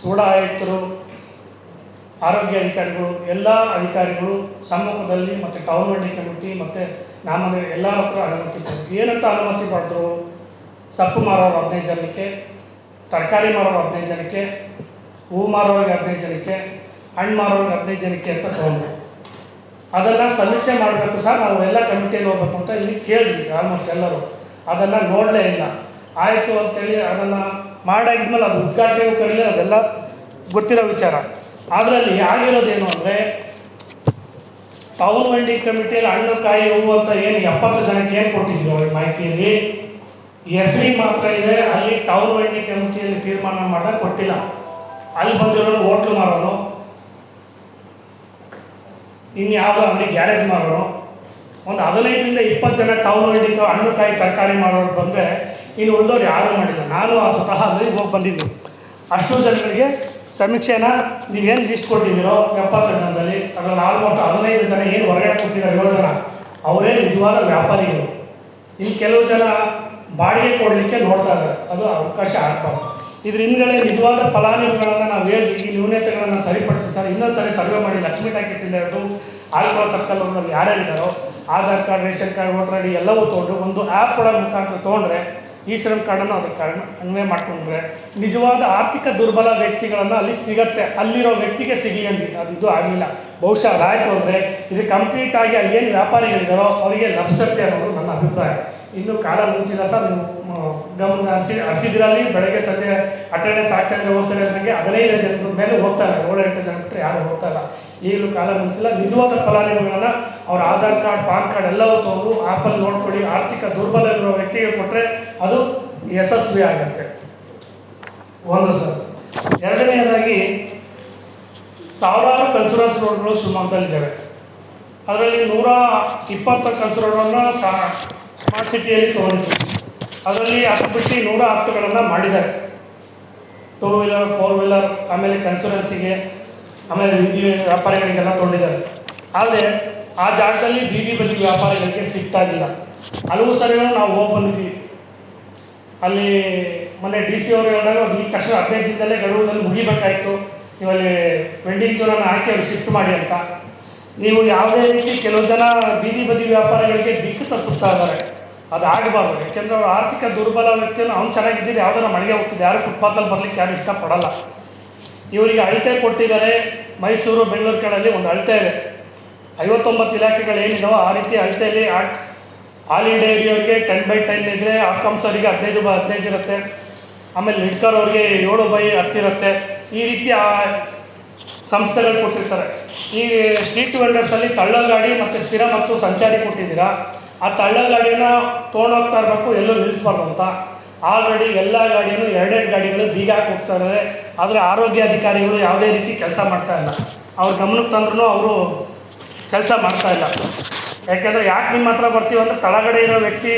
ಸೂಡ ಆಯುಕ್ತರು ಆರೋಗ್ಯ ಅಧಿಕಾರಿಗಳು, ಎಲ್ಲ ಅಧಿಕಾರಿಗಳು ಸಮ್ಮುಖದಲ್ಲಿ ಮತ್ತು ಟೌನ್ ಕಮಿಟಿ ಮತ್ತು ನಾಮನೆ ಎಲ್ಲ ಹತ್ರ ಅನುಮತಿ ಪಡೆದ್ರು ಏನಂತ ಅನುಮತಿ ಪಡೆದ್ರು ಸೊಪ್ಪು ಮಾರೋರು ಹದಿನೈದು ಜನಕ್ಕೆ, ತರಕಾರಿ ಮಾರೋರು ಹದಿನೈದು ಜನಕ್ಕೆ, ಹೂ ಮಾರೋರಿಗೆ ಹದಿನೈದು ಜನಕ್ಕೆ, ಹಣ್ಣು ಮಾರೋರಿಗೆ ಹದಿನೈದು ಜನಕ್ಕೆ ಅಂತ ತೊಗೊಂಡ್ರು. ಅದನ್ನು ಸಮೀಕ್ಷೆ ಮಾಡಬೇಕು ಸರ್, ನಾವು ಎಲ್ಲ ಕಮಿಟಿಯಲ್ಲಿ ಹೋಗ್ಬೇಕು ಅಂತ ಇಲ್ಲಿ ಕೇಳಿದ್ವಿ ಆಲ್ಮೋಸ್ಟ್ ಎಲ್ಲರೂ. ಅದನ್ನು ನೋಡಲೇ ಇಲ್ಲ. ಆಯಿತು ಅಂತೇಳಿ ಅದನ್ನು ಮಾಡಾಗಿದ್ಮೇಲೆ ಅದು ಉದ್ಘಾಟನೆಗೂ ಕರೀಲಿ ಅದೆಲ್ಲ ಗೊತ್ತಿರೋ ವಿಚಾರ. ಅದರಲ್ಲಿ ಆಗಿರೋದೇನು ಅಂದರೆ ಟೌನ್ ಮಂಡಿ ಕಮಿಟಿಯಲ್ಲಿ ಹಣ್ಣು ಕಾಯಿ ಹೂವು ಅಂತ ಏನು ಎಪ್ಪತ್ತು ಜನಕ್ಕೆ ಏನು ಕೊಟ್ಟಿದ್ರು ಅವ್ರಿಗೆ ಮಾಹಿತಿಯಲ್ಲಿ? ಎಸ್ ಸಿ ಮಾತ್ರ ಇದೆ, ಅಲ್ಲಿ ಟೌನ್ ಮಂಡಿ ಕಮಿಟಿಯಲ್ಲಿ ತೀರ್ಮಾನ ಮಾಡೋಕೆ ಕೊಟ್ಟಿಲ್ಲ. ಅಲ್ಲಿ ಬಂದಿರೋನು ಹೋಟ್ಲು ಮಾರೋನು ಇನ್ಯಾವುದೋ ಅಂಗಡಿ ಗ್ಯಾರೇಜ್ ಮಾರೋನು ಒಂದು ಹದಿನೈದರಿಂದ ಇಪ್ಪತ್ತು ಜನ ಟೌನ್ ಮಂಡಿ ಹಣ್ಣು ಕಾಯಿ ತರಕಾರಿ ಮಾಡೋರು ಬಂದರೆ, ಇನ್ನು ಉಳಿದವ್ರು ಯಾರೂ ಮಾಡಿಲ್ಲ. ನಾನು ಆ ಸ್ವತಃ ಅಲ್ಲಿಗೆ ಹೋಗಿ ಬಂದಿದ್ದು. ಅಷ್ಟು ಜನಗಳಿಗೆ ಸಮೀಕ್ಷೆನ ನೀವೇನು ಲಿಸ್ಟ್ ಕೊಟ್ಟಿದ್ದೀರೋ ಎಪ್ಪತ್ತು ಜನದಲ್ಲಿ, ಅದರಲ್ಲಿ ಆಲ್ಮೋಸ್ಟ್ ಹದಿನೈದು ಜನ ಏನು ಹೊರಗಡೆ ಕೂತಿದ್ದಾರೆ ಏಳು ಜನ, ಅವರೇ ನಿಜವಾದ ವ್ಯಾಪಾರಿಗಳು. ಇನ್ನು ಕೆಲವು ಜನ ಬಾಡಿಗೆ ಕೊಡಲಿಕ್ಕೆ ನೋಡ್ತಾ ಇದ್ದಾರೆ. ಅದು ಅವಕಾಶ ಆಗ್ಬಾರ್ದು. ಇದ್ರ ಹಿಂದ್ಗಡೆ ನಿಜವಾದ ಫಲಾನುಭವಿಗಳನ್ನು ನಾವು ಹೇಳಿ ಈ ನ್ಯೂನತೆಗಳನ್ನು ಸರಿಪಡಿಸಿ ಸರ್, ಇನ್ನೊಂದು ಸರಿ ಸರ್ವೆ ಮಾಡಿ ಲಕ್ಷ್ಮೀ ಟಾಕೀಸಿಂದ ಹಿಡಿದು ಆಲ್ಕೋ ಸರ್ಕಲ್ ಯಾರು ಯಾರ್ಯಾರಿದ್ದಾರೋ, Aadhaar card, ration card, voter I D ಎಲ್ಲವೂ ತೊಗೊಂಡು ಒಂದು ಆ್ಯಪ್ ಒಳಗೆ ಮುಖಾಂತರ ತೊಗೊಂಡ್ರೆ ಈ ಶ್ರಮ್ ಕಾರ್ಡನ್ನು ಅದಕ್ಕೆ ಕಾರಣ ಅನ್ವಯ ಮಾಡಿಕೊಂಡ್ರೆ ನಿಜವಾದ ಆರ್ಥಿಕ ದುರ್ಬಲ ವ್ಯಕ್ತಿಗಳನ್ನು ಅಲ್ಲಿ ಸಿಗತ್ತೆ, ಅಲ್ಲಿರೋ ವ್ಯಕ್ತಿಗೆ ಸಿಗಲಿ ಅಂದ್ವಿ. ಅದು ಇದು ಆಗಲಿಲ್ಲ. ಬಹುಶಃ ಅದಾಯಿತು ಅಂದರೆ ಇದು ಕಂಪ್ಲೀಟ್ ಆಗಿ ಅಲ್ಲಿ ಏನು ವ್ಯಾಪಾರಿಗಳಿದ್ದಾರೋ ಅವರಿಗೆ ಲಭಿಸುತ್ತೆ ಅನ್ನೋದು ನನ್ನ ಅಭಿಪ್ರಾಯ. ಇನ್ನು ಕಾಲ ಮುಂಚಿಲ್ಲ ಸರ್ ನೀವು ಗಮನ ಹಸಿ ಹರಿಸಿದ್ರಲ್ಲಿ ಬೆಳಗ್ಗೆ ಸದ್ಯ ಅಟೆಂಡೆನ್ಸ್ ಆಗ್ತಾ ಹೋಗ್ತಾರೆ ನನಗೆ ಹದಿನೈದು ಜನದ ಮೇಲೆ ಹೋಗ್ತಾರೆ. ಇಲ್ಲ ಏಳು, ಎಂಟು ಜನ ಬಿಟ್ಟರೆ ಯಾರು ಹೋಗ್ತಾ ಈಗಲೂ ಕಾಲ ಮುಂಚಿಲ್ಲ ನಿಜವಾದ ಫಲಾನುಭವಿಗಳನ್ನ ಅವ್ರ ಆಧಾರ್ ಕಾರ್ಡ್, ಪಾನ್ ಕಾರ್ಡ್ ಎಲ್ಲವೂ ತೊಗೊಂಡು ಆ್ಯಪಲ್ಲಿ ನೋಡ್ಕೊಳ್ಳಿ. ಆರ್ಥಿಕ ದುರ್ಬಲ ಇರೋ ವ್ಯಕ್ತಿಗೆ ಕೊಟ್ಟರೆ ಅದು ಯಶಸ್ವಿ ಆಗುತ್ತೆ. ಒಂದು ಸರ್ ಎರಡನೆಯದಾಗಿ ಸಾವಿರಾರು ಕನ್ಸೂರೆನ್ಸ್ ರೋಡ್ಗಳು ಶಿವಮೊಗ್ಗದಲ್ಲಿದ್ದಾವೆ ಅದರಲ್ಲಿ ನೂರ ಇಪ್ಪತ್ತು ಕನ್ಸೂರನ್ನು ಸ್ಮಾರ್ಟ್ ಸಿಟಿಯಲ್ಲಿ ತೊಗೊಂಡಿದ್ವಿ ಅದರಲ್ಲಿ ಬಿಟ್ಟು ನೂರ ಹತ್ತುಗಳನ್ನು ಮಾಡಿದ್ದಾರೆ. ಟೂ ವೀಲರ್ ಫೋರ್ ವೀಲರ್ ಆಮೇಲೆ ಕನ್ಸೂರೆನ್ಸಿಗೆ ಆಮೇಲೆ ವಿದ್ಯು ವ್ಯಾಪಾರಿಗಳಿಗೆಲ್ಲ ತೊಗೊಂಡಿದ್ದಾರೆ. ಆದರೆ ಆ ಜಾಗದಲ್ಲಿ ಬೀದಿ ಬದಿ ವ್ಯಾಪಾರಿಗಳಿಗೆ ಸಿಗ್ತಾಯಿಲ್ಲ ಹಲವು ಸರಿಗಳು ನಾವು ಹೋಗಿ ಬಂದಿದ್ದೀವಿ. ಅಲ್ಲಿ ಮೊನ್ನೆ ಡಿ ಸಿ ಅವರು ಹೇಳಿದಾಗ ಅದು ಈ ತಕ್ಷಣ ಹದಿನೈದು ದಿನದಲ್ಲೇ ಗಡುವುದಲ್ಲಿ ಮುಗಿಬೇಕಾಯಿತು. ನೀವಲ್ಲಿ ಅಲ್ಲಿ ವೆಂಡಿಂಗ್ ಝೋನನ್ನು ಹಾಕಿ ಅವ್ರಿಗೆ ಶಿಫ್ಟ್ ಮಾಡಿ ಅಂತ. ನೀವು ಯಾವುದೇ ರೀತಿ ಕೆಲವು ಜನ ಬೀದಿ ಬದಿ ವ್ಯಾಪಾರಿಗಳಿಗೆ ದಿಕ್ಕು ತಪ್ಪಿಸ್ತಾ ಇದ್ದಾರೆ. ಅದು ಆಗಬಾರ್ದು ಯಾಕೆಂದ್ರೆ ಅವ್ರು ಆರ್ಥಿಕ ದುರ್ಬಲ ವ್ಯಕ್ತಿಯನ್ನು ಅವ್ನು ಚೆನ್ನಾಗಿದ್ದೀರಿ ಯಾವುದನ್ನ ಮಳೆಗೆ ಹೋಗ್ತಿದ್ದೆ. ಯಾರು ಫುಟ್ಪಾತಲ್ಲಿ ಬರ್ಲಿಕ್ಕೆ ಯಾರು ಇಷ್ಟಪಡಲ್ಲ. ಇವರಿಗೆ ಅಳತೆ ಕೊಟ್ಟಿದ್ದಾರೆ ಮೈಸೂರು, ಬೆಂಗಳೂರು ಕಡೆಯಲ್ಲಿ ಒಂದು ಅಳತೆ ಇದೆ. ಐವತ್ತೊಂಬತ್ತು ಇಲಾಖೆಗಳು ಏನಿದಾವೋ ಆ ರೀತಿ ಅಳತೆಯಲ್ಲಿ ಇಂಡಿಯಾ ಏರಿಯಾವ್ರಿಗೆ ಟೆನ್ ಬೈ ಟೆನ್ ಇದ್ದರೆ ಆಕಾಂಸರಿಗೆ ಹದಿನೈದು ಬೈ ಹದಿನೈದು ಇರುತ್ತೆ. ಆಮೇಲೆ ಲಿಡ್ಕರ್ ಅವ್ರಿಗೆ ಏಳು ಬೈ ಹತ್ತಿರುತ್ತೆ ಈ ರೀತಿ ಆ ಸಂಸ್ಥೆಗಳು ಕೊಟ್ಟಿರ್ತಾರೆ. ಈ ಸ್ಟ್ರೀಟ್ ವೆಂಡರ್ಸಲ್ಲಿ ತಳ್ಳಲ್ ಗಾಡಿ ಮತ್ತು ಸ್ಥಿರ ಮತ್ತು ಸಂಚಾರಿ ಕೊಟ್ಟಿದ್ದೀರಾ? ಆ ತಳ್ಳ ಗಾಡಿನ ತೊಗೊಂಡೋಗ್ತಾ ಇರಬೇಕು, ಎಲ್ಲೂ ನಿಲ್ಲಿಸ್ಬಾರ್ದು ಅಂತ. ಆಲ್ರೆಡಿ ಎಲ್ಲ ಗಾಡಿನೂ ಎರಡೆರಡು ಗಾಡಿಗಳು ಬೀಗ ಹಾಕಿ ಇದ್ದಾರೆ ಆದರೆ ಆರೋಗ್ಯ ಅಧಿಕಾರಿಗಳು ಯಾವುದೇ ರೀತಿ ಕೆಲಸ ಮಾಡ್ತಾ ಇಲ್ಲ. ಅವ್ರ ಗಮನಕ್ಕೆ ತಂದ್ರೂ ಅವರು ಕೆಲಸ ಮಾಡ್ತಾ ಇಲ್ಲ. ಯಾಕೆಂದರೆ ಯಾಕೆ ನಿಮ್ಮ ಹತ್ರ ಬರ್ತೀವಿ ಅಂದರೆ ತಳಗಡೆ ಇರೋ ವ್ಯಕ್ತಿ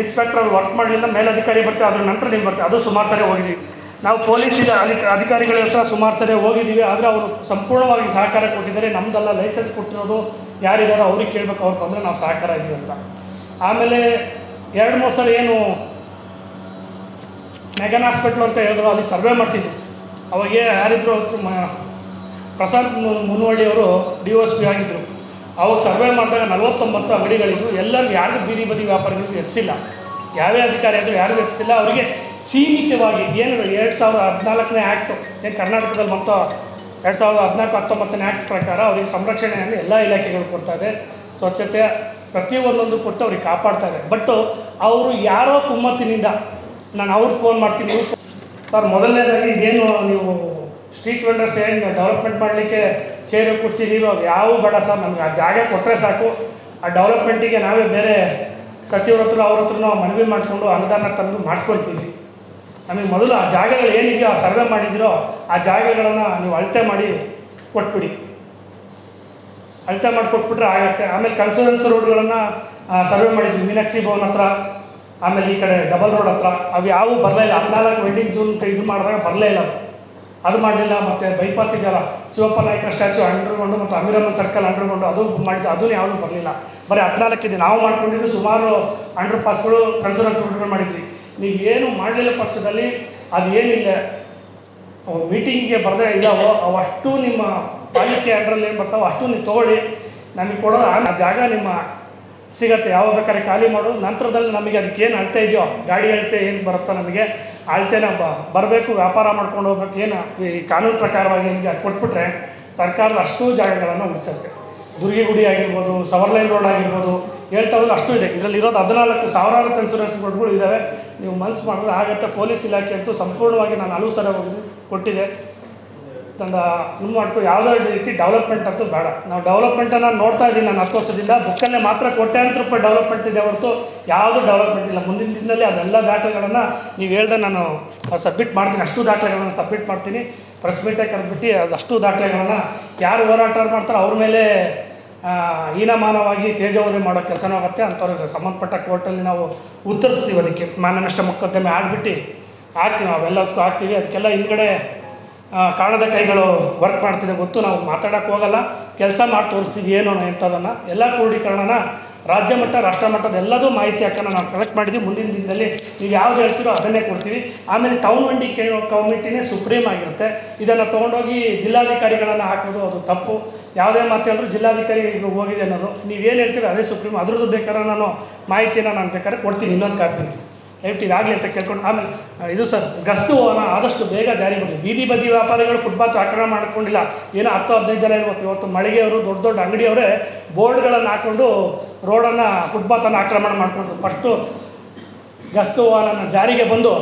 ಇನ್ಸ್ಪೆಕ್ಟರ್ ವರ್ಕ್ ಮಾಡಲಿಲ್ಲ, ಮೇಲಧಿಕಾರಿ ಬರ್ತೀವಿ ಅದ್ರ ನಂತರ ನೀವು ಬರ್ತೀವಿ ಅದು ಸುಮಾರು ಸರಿ ಹೋಗಿದ್ದೀವಿ ನಾವು ಪೊಲೀಸ್ ಅಧಿಕ, ಅಧಿಕಾರಿಗಳ ಹತ್ರ ಸುಮಾರು ಸರಿ ಹೋಗಿದ್ದೀವಿ. ಆದರೆ ಅವರು ಸಂಪೂರ್ಣವಾಗಿ ಸಹಕಾರ ಕೊಟ್ಟಿದ್ದಾರೆ. ನಮ್ಮದೆಲ್ಲ ಲೈಸೆನ್ಸ್ ಕೊಟ್ಟಿರೋದು ಯಾರಿದ್ದಾರೋ ಅವ್ರಿಗೆ ಕೇಳಬೇಕು, ಅವ್ರು ಬಂದರೆ ನಾವು ಸಹಕಾರ ಇದ್ದೀವಿ ಅಂತ. ಆಮೇಲೆ ಎರಡು, ಮೂರು ಸಲ ಏನು ಮೆಗನ್ ಹಾಸ್ಪಿಟ್ಲು ಅಂತ ಹೇಳಿದ್ರು, ಅಲ್ಲಿ ಸರ್ವೆ ಮಾಡಿಸಿದ್ರು ಅವಾಗ ಯಾರಿದ್ರು ಮ, ಪ್ರಶಾಂತ್ ಮುನ್ವಳ್ಳಿ ಅವರು ಡಿ ಎಸ್ ಪಿ ಆಗಿದ್ದರು ಅವಾಗ ಸರ್ವೆ ಮಾಡಿದಾಗ ನಲವತ್ತೊಂಬತ್ತು ಅಂಗಡಿಗಳಿದ್ವು. ಎಲ್ಲರೂ ಯಾರಿಗೂ ಬೀದಿ ಬದಿ ವ್ಯಾಪಾರಿಗಳಿಗೂ ಎತ್ತಿಸಿಲ್ಲ ಯಾವೇ ಅಧಿಕಾರಿ ಆದರೂ ಯಾರಿಗೂ ಎತ್ತಿಸಿಲ್ಲ ಅವರಿಗೆ ಸೀಮಿತವಾಗಿ ಏನು ಎರಡು ಸಾವಿರದ ಹದಿನಾಲ್ಕನೇ ಆ್ಯಕ್ಟು ಏನು ಕರ್ನಾಟಕದಲ್ಲಿ ಬಂತೋ? ಎರಡು ಸಾವಿರದ ಹದಿನಾಲ್ಕು, ಹತ್ತೊಂಬತ್ತನೇ ಆ್ಯಕ್ಟ್ ಪ್ರಕಾರ ಅವರಿಗೆ ಸಂರಕ್ಷಣೆಯನ್ನು ಎಲ್ಲ ಇಲಾಖೆಗಳು ಕೊಡ್ತಾ ಇದೆ. ಸ್ವಚ್ಛತೆ ಪ್ರತಿಯೊಂದೊಂದು ಕೊಟ್ಟು ಅವ್ರಿಗೆ ಕಾಪಾಡ್ತಾ ಇದೆ. ಬಟ್ಟು ಅವರು ಯಾರೋ ಕುಮ್ಮತ್ತಿನಿಂದ, ನಾನು ಅವ್ರಿಗೆ ಫೋನ್ ಮಾಡ್ತೀನಿ ಸರ್ ಮೊದಲನೇದಾಗಿ ಇದೇನು ನೀವು ಸ್ಟ್ರೀಟ್ ವೆಂಡರ್ಸ್ ಏನು ಡೆವಲಪ್ಮೆಂಟ್ ಮಾಡಲಿಕ್ಕೆ ಚೇರು ಕುರ್ಚಿ ನೀವು ಯಾವೂ ಬೇಡ ಸರ್ ನಮ್ಗೆ ಆ ಜಾಗ ಕೊಟ್ಟರೆ ಸಾಕು. ಆ ಡೆವಲಪ್ಮೆಂಟಿಗೆ ನಾವೇ ಬೇರೆ ಸಚಿವರ ಹತ್ರ, ಅವ್ರ ಹತ್ರ ನಾವು ಮನವಿ ಮಾಡಿಕೊಂಡು ಅನುದಾನ ತಂದು ಮಾಡಿಸ್ಕೊಳ್ತೀವಿ. ನಮಗೆ ಮೊದಲು ಆ ಜಾಗಗಳು ಏನಿದೆಯೋ ಆ ಸರ್ವೆ ಮಾಡಿದಿರೋ ಆ ಜಾಗಗಳನ್ನು ನೀವು ಅಳತೆ ಮಾಡಿ ಕೊಟ್ಬಿಡಿ. ಅಳತೆ ಮಾಡಿ ಕೊಟ್ಬಿಟ್ರೆ ಆಗತ್ತೆ. ಆಮೇಲೆ ಕನ್ಸೂರೆನ್ಸ್ ರೋಡ್ಗಳನ್ನು ಸರ್ವೆ ಮಾಡಿದ್ವಿ. ಮೀನಾಕ್ಷಿ ಭವನ್ ಹತ್ರ, ಆಮೇಲೆ ಈ ಕಡೆ ಡಬಲ್ ರೋಡ್ ಹತ್ರ. ಅವು ಯಾವೂ ಬರಲೇ ಇಲ್ಲ. ಹದಿನಾಲ್ಕು ವೆಂಡಿಂಗ್ ಝೋನ್ ಇದು ಮಾಡಿದಾಗ ಬರಲೇ ಇಲ್ಲ ಅದು. ಅದು ಮಾಡಲಿಲ್ಲ ಮತ್ತು ಬೈಪಾಸ್ ಇದೆಯಲ್ಲ ಶಿವಪ್ಪ ನಾಯಕ ಸ್ಟ್ಯಾಚು ಅಂಡರ್ಗೊಂಡು ಮತ್ತು ಅಮೀರಮ್ಮ ಸರ್ಕಲ್ ಅಂಡರ್ಗೊಂಡು ಅದು ಮಾಡಿದ್ದು, ಅದು ಯಾವುದೂ ಬರಲಿಲ್ಲ. ಬರೀ ಹದಿನಾಲ್ಕಿದೆ ನಾವು ಮಾಡ್ಕೊಂಡಿದ್ದು ಸುಮಾರು ಅಂಡರ್ ಪಾಸ್ಗಳು ಕನ್ಸೂರೆನ್ಸ್ ರೋಡ್ಗಳು ಮಾಡಿದ್ವಿ. ನೀವು ಏನು ಮಾಡಲಿಲ್ಲ ಪಕ್ಷದಲ್ಲಿ ಅದು ಏನಿಲ್ಲ ಮೀಟಿಂಗ್ಗೆ ಬರದೇ ಇದ್ದಾವೋ ಅವಷ್ಟು ನಿಮ್ಮ ಪಾಲಿಕೆ ಅಂಡ್ರಲ್ಲಿ ಏನು ಬರ್ತಾವೋ ಅಷ್ಟು ನೀವು ತೊಗೊಳ್ಳಿ. ನಮಗೆ ಕೊಡೋದು ಆ ಜಾಗ ನಿಮ್ಮ ಸಿಗತ್ತೆ. ಯಾವಾಗ ಬೇಕಾದ್ರೆ ಖಾಲಿ ಮಾಡೋದು ನಂತರದಲ್ಲಿ ನಮಗೆ ಅದಕ್ಕೆ ಏನು ಅಳತೆ ಇದೆಯೋ, ಗಾಡಿ ಅಳತೆ ಏನು ಬರುತ್ತೋ ನಮಗೆ ಅಳತೆನ ಬ, ಬರಬೇಕು, ವ್ಯಾಪಾರ ಮಾಡ್ಕೊಂಡು ಹೋಗ್ಬೇಕು. ಏನು ಈ ಕಾನೂನು ಪ್ರಕಾರವಾಗಿ ನಿಮಗೆ ಅದು ಕೊಟ್ಬಿಟ್ರೆ ಸರ್ಕಾರದ ಅಷ್ಟು ಜಾಗಗಳನ್ನು ಉಳಿಸುತ್ತೆ. ದುರ್ಗಿಗುಡಿ ಆಗಿರ್ಬೋದು, ಸವರ್ಲೈನ್ ರೋಡ್ ಆಗಿರ್ಬೋದು ಹೇಳ್ತಾವಲ್ಲ ಅಷ್ಟು ಇದೆ. ಇದರಲ್ಲಿ ಇರೋದು ಹದಿನಾಲ್ಕು ಸಾವಿರಾರು ಕನ್ಸೂರೆನ್ಸ್ ರೋಡ್ಗಳು ಇದ್ದಾವೆ ನೀವು ಮನಸ್ಸು ಮಾಡಿದ್ರೆ ಆಗುತ್ತೆ ಪೊಲೀಸ್ ಇಲಾಖೆ ಅಂತೂ ಸಂಪೂರ್ಣವಾಗಿ ನಾನು ಹಲವು ಕೊಟ್ಟಿದೆ. ತಂದ ಇದು ಮಾಡ್ಕೊಂಡು ಯಾವುದೇ ರೀತಿ ಡೆವಲಪ್ಮೆಂಟ್ ಅಂತೂ ಬೇಡ. ನಾವು ಡೆವಲಪ್ಮೆಂಟನ್ನು ನೋಡ್ತಾ ಇದ್ದೀನಿ ನಾನು ಹತ್ತು ವರ್ಷದಿಂದ. ಬುಕ್ಕಲ್ಲೇ ಮಾತ್ರ ಕೋಟ್ಯಾಂತರ ರೂಪಾಯಿ ಡೆವಲಪ್ಮೆಂಟ್ ಇದೆ ಹೊರತು ಯಾವುದೂ ಡೆವಲಪ್ಮೆಂಟ್ ಇಲ್ಲ. ಮುಂದಿನ ದಿನದಲ್ಲಿ ಅದೆಲ್ಲ ದಾಖಲೆಗಳನ್ನು ನೀವು ಹೇಳ್ದೆ ನಾನು ಸಬ್ಮಿಟ್ ಮಾಡ್ತೀನಿ. ಅಷ್ಟು ದಾಖಲೆಗಳನ್ನು ಸಬ್ಮಿಟ್ ಮಾಡ್ತೀನಿ. ಪ್ರೆಸ್ ಮೀಟೇ ಕರೆದ್ಬಿಟ್ಟು ಅದಷ್ಟು ದಾಖಲೆಗಳನ್ನು ಯಾರು ಹೋರಾಟ ಮಾಡ್ತಾರೋ ಅವ್ರ ಮೇಲೆ ಹೀನಮಾನವಾಗಿ ತೇಜೋವಧೆ ಮಾಡೋ ಕೆಲಸನೂ ಆಗುತ್ತೆ ಅಂಥವ್ರಿಗೆ ಸಂಬಂಧಪಟ್ಟ ಕೋರ್ಟಲ್ಲಿ ನಾವು ಉತ್ತರಿಸ್ತೀವಿ ಅದಕ್ಕೆ. ಮಾನನಷ್ಟ ಮೊಕದ್ದಮೆ ಆಡ್ಬಿಟ್ಟು ಹಾಕ್ತೀವಿ ನಾವೆಲ್ಲದಕ್ಕೂ ಹಾಕ್ತೀವಿ, ಅದಕ್ಕೆಲ್ಲ ಹಿಂದ್ಗಡೆ ಕಾಣದ ಕೈಗಳು ವರ್ಕ್ ಮಾಡ್ತಿದೆ ಗೊತ್ತು, ನಾವು ಮಾತಾಡೋಕ್ಕೆ ಹೋಗಲ್ಲ. ಕೆಲಸ ಮಾಡಿ ತೋರಿಸ್ತೀವಿ, ಏನು ಎಂಥದನ್ನು ಎಲ್ಲ ಕ್ರೋಢೀಕರಣನ ರಾಜ್ಯ ಮಟ್ಟ, ರಾಷ್ಟ್ರ ಮಟ್ಟದ ಎಲ್ಲದೂ ಮಾಹಿತಿ ಹಾಕೋಣ ನಾವು ಕಲೆಕ್ಟ್ ಮಾಡಿದ್ದೀವಿ ಮುಂದಿನ ದಿನದಲ್ಲಿ ನೀವು ಯಾವ್ದು ಹೇಳ್ತೀರೋ ಅದನ್ನೇ ಕೊಡ್ತೀವಿ. ಆಮೇಲೆ ಟೌನ್ ಕೆ ಕಮಿಟಿನೇ ಸುಪ್ರೀಂ ಆಗಿರುತ್ತೆ. ಇದನ್ನು ತೊಗೊಂಡೋಗಿ ಜಿಲ್ಲಾಧಿಕಾರಿಗಳನ್ನು ಹಾಕೋದು ಅದು ತಪ್ಪು. ಯಾವುದೇ ಮಾತು ಹೇಳಿದ್ರು ಜಿಲ್ಲಾಧಿಕಾರಿ ಹೋಗಿದೆ ಅನ್ನೋದು. ನೀವೇನು ಹೇಳ್ತೀರೋ ಅದೇ ಸುಪ್ರೀಂ ಅದ್ರದ್ದು ಬೇಕಾದ್ರೆ ನಾನು ಮಾಹಿತಿನ ನಾನು ಬೇಕಾದ್ರೆ ಕೊಡ್ತೀನಿ ಇನ್ನೊಂದು ಕಾಪಿ ದಯವಿಟ್ಟು ಇದಾಗಲಿ ಅಂತ ಕೇಳ್ಕೊಂಡು ಆಮೇಲೆ ಇದು ಸರ್, ಗಸ್ತು ಆದಷ್ಟು ಬೇಗ ಜಾರಿ ಮಾಡಿ. ಬೀದಿ ಬದಿ ವ್ಯಾಪಾರಿಗಳು ಫುಟ್ಪಾತ್ ಆಕ್ರಮಣ ಮಾಡ್ಕೊಂಡಿಲ್ಲ. ಏನೋ ಹತ್ತು ಹದಿನೈದು ಜನ ಇವತ್ತು ಇವತ್ತು ಮಳಿಗೆಯವರು, ದೊಡ್ಡ ದೊಡ್ಡ ಅಂಗಡಿಯವರೇ ಬೋರ್ಡ್ಗಳನ್ನು ಹಾಕ್ಕೊಂಡು ರೋಡನ್ನು ಫುಟ್ಪಾತನ್ನು ಆಕ್ರಮಣ ಮಾಡ್ಕೊಂಡ್ರು. ಫಸ್ಟು ಗಸ್ತು ವಾಹನ ಜಾರಿಗೆ ಬಂದು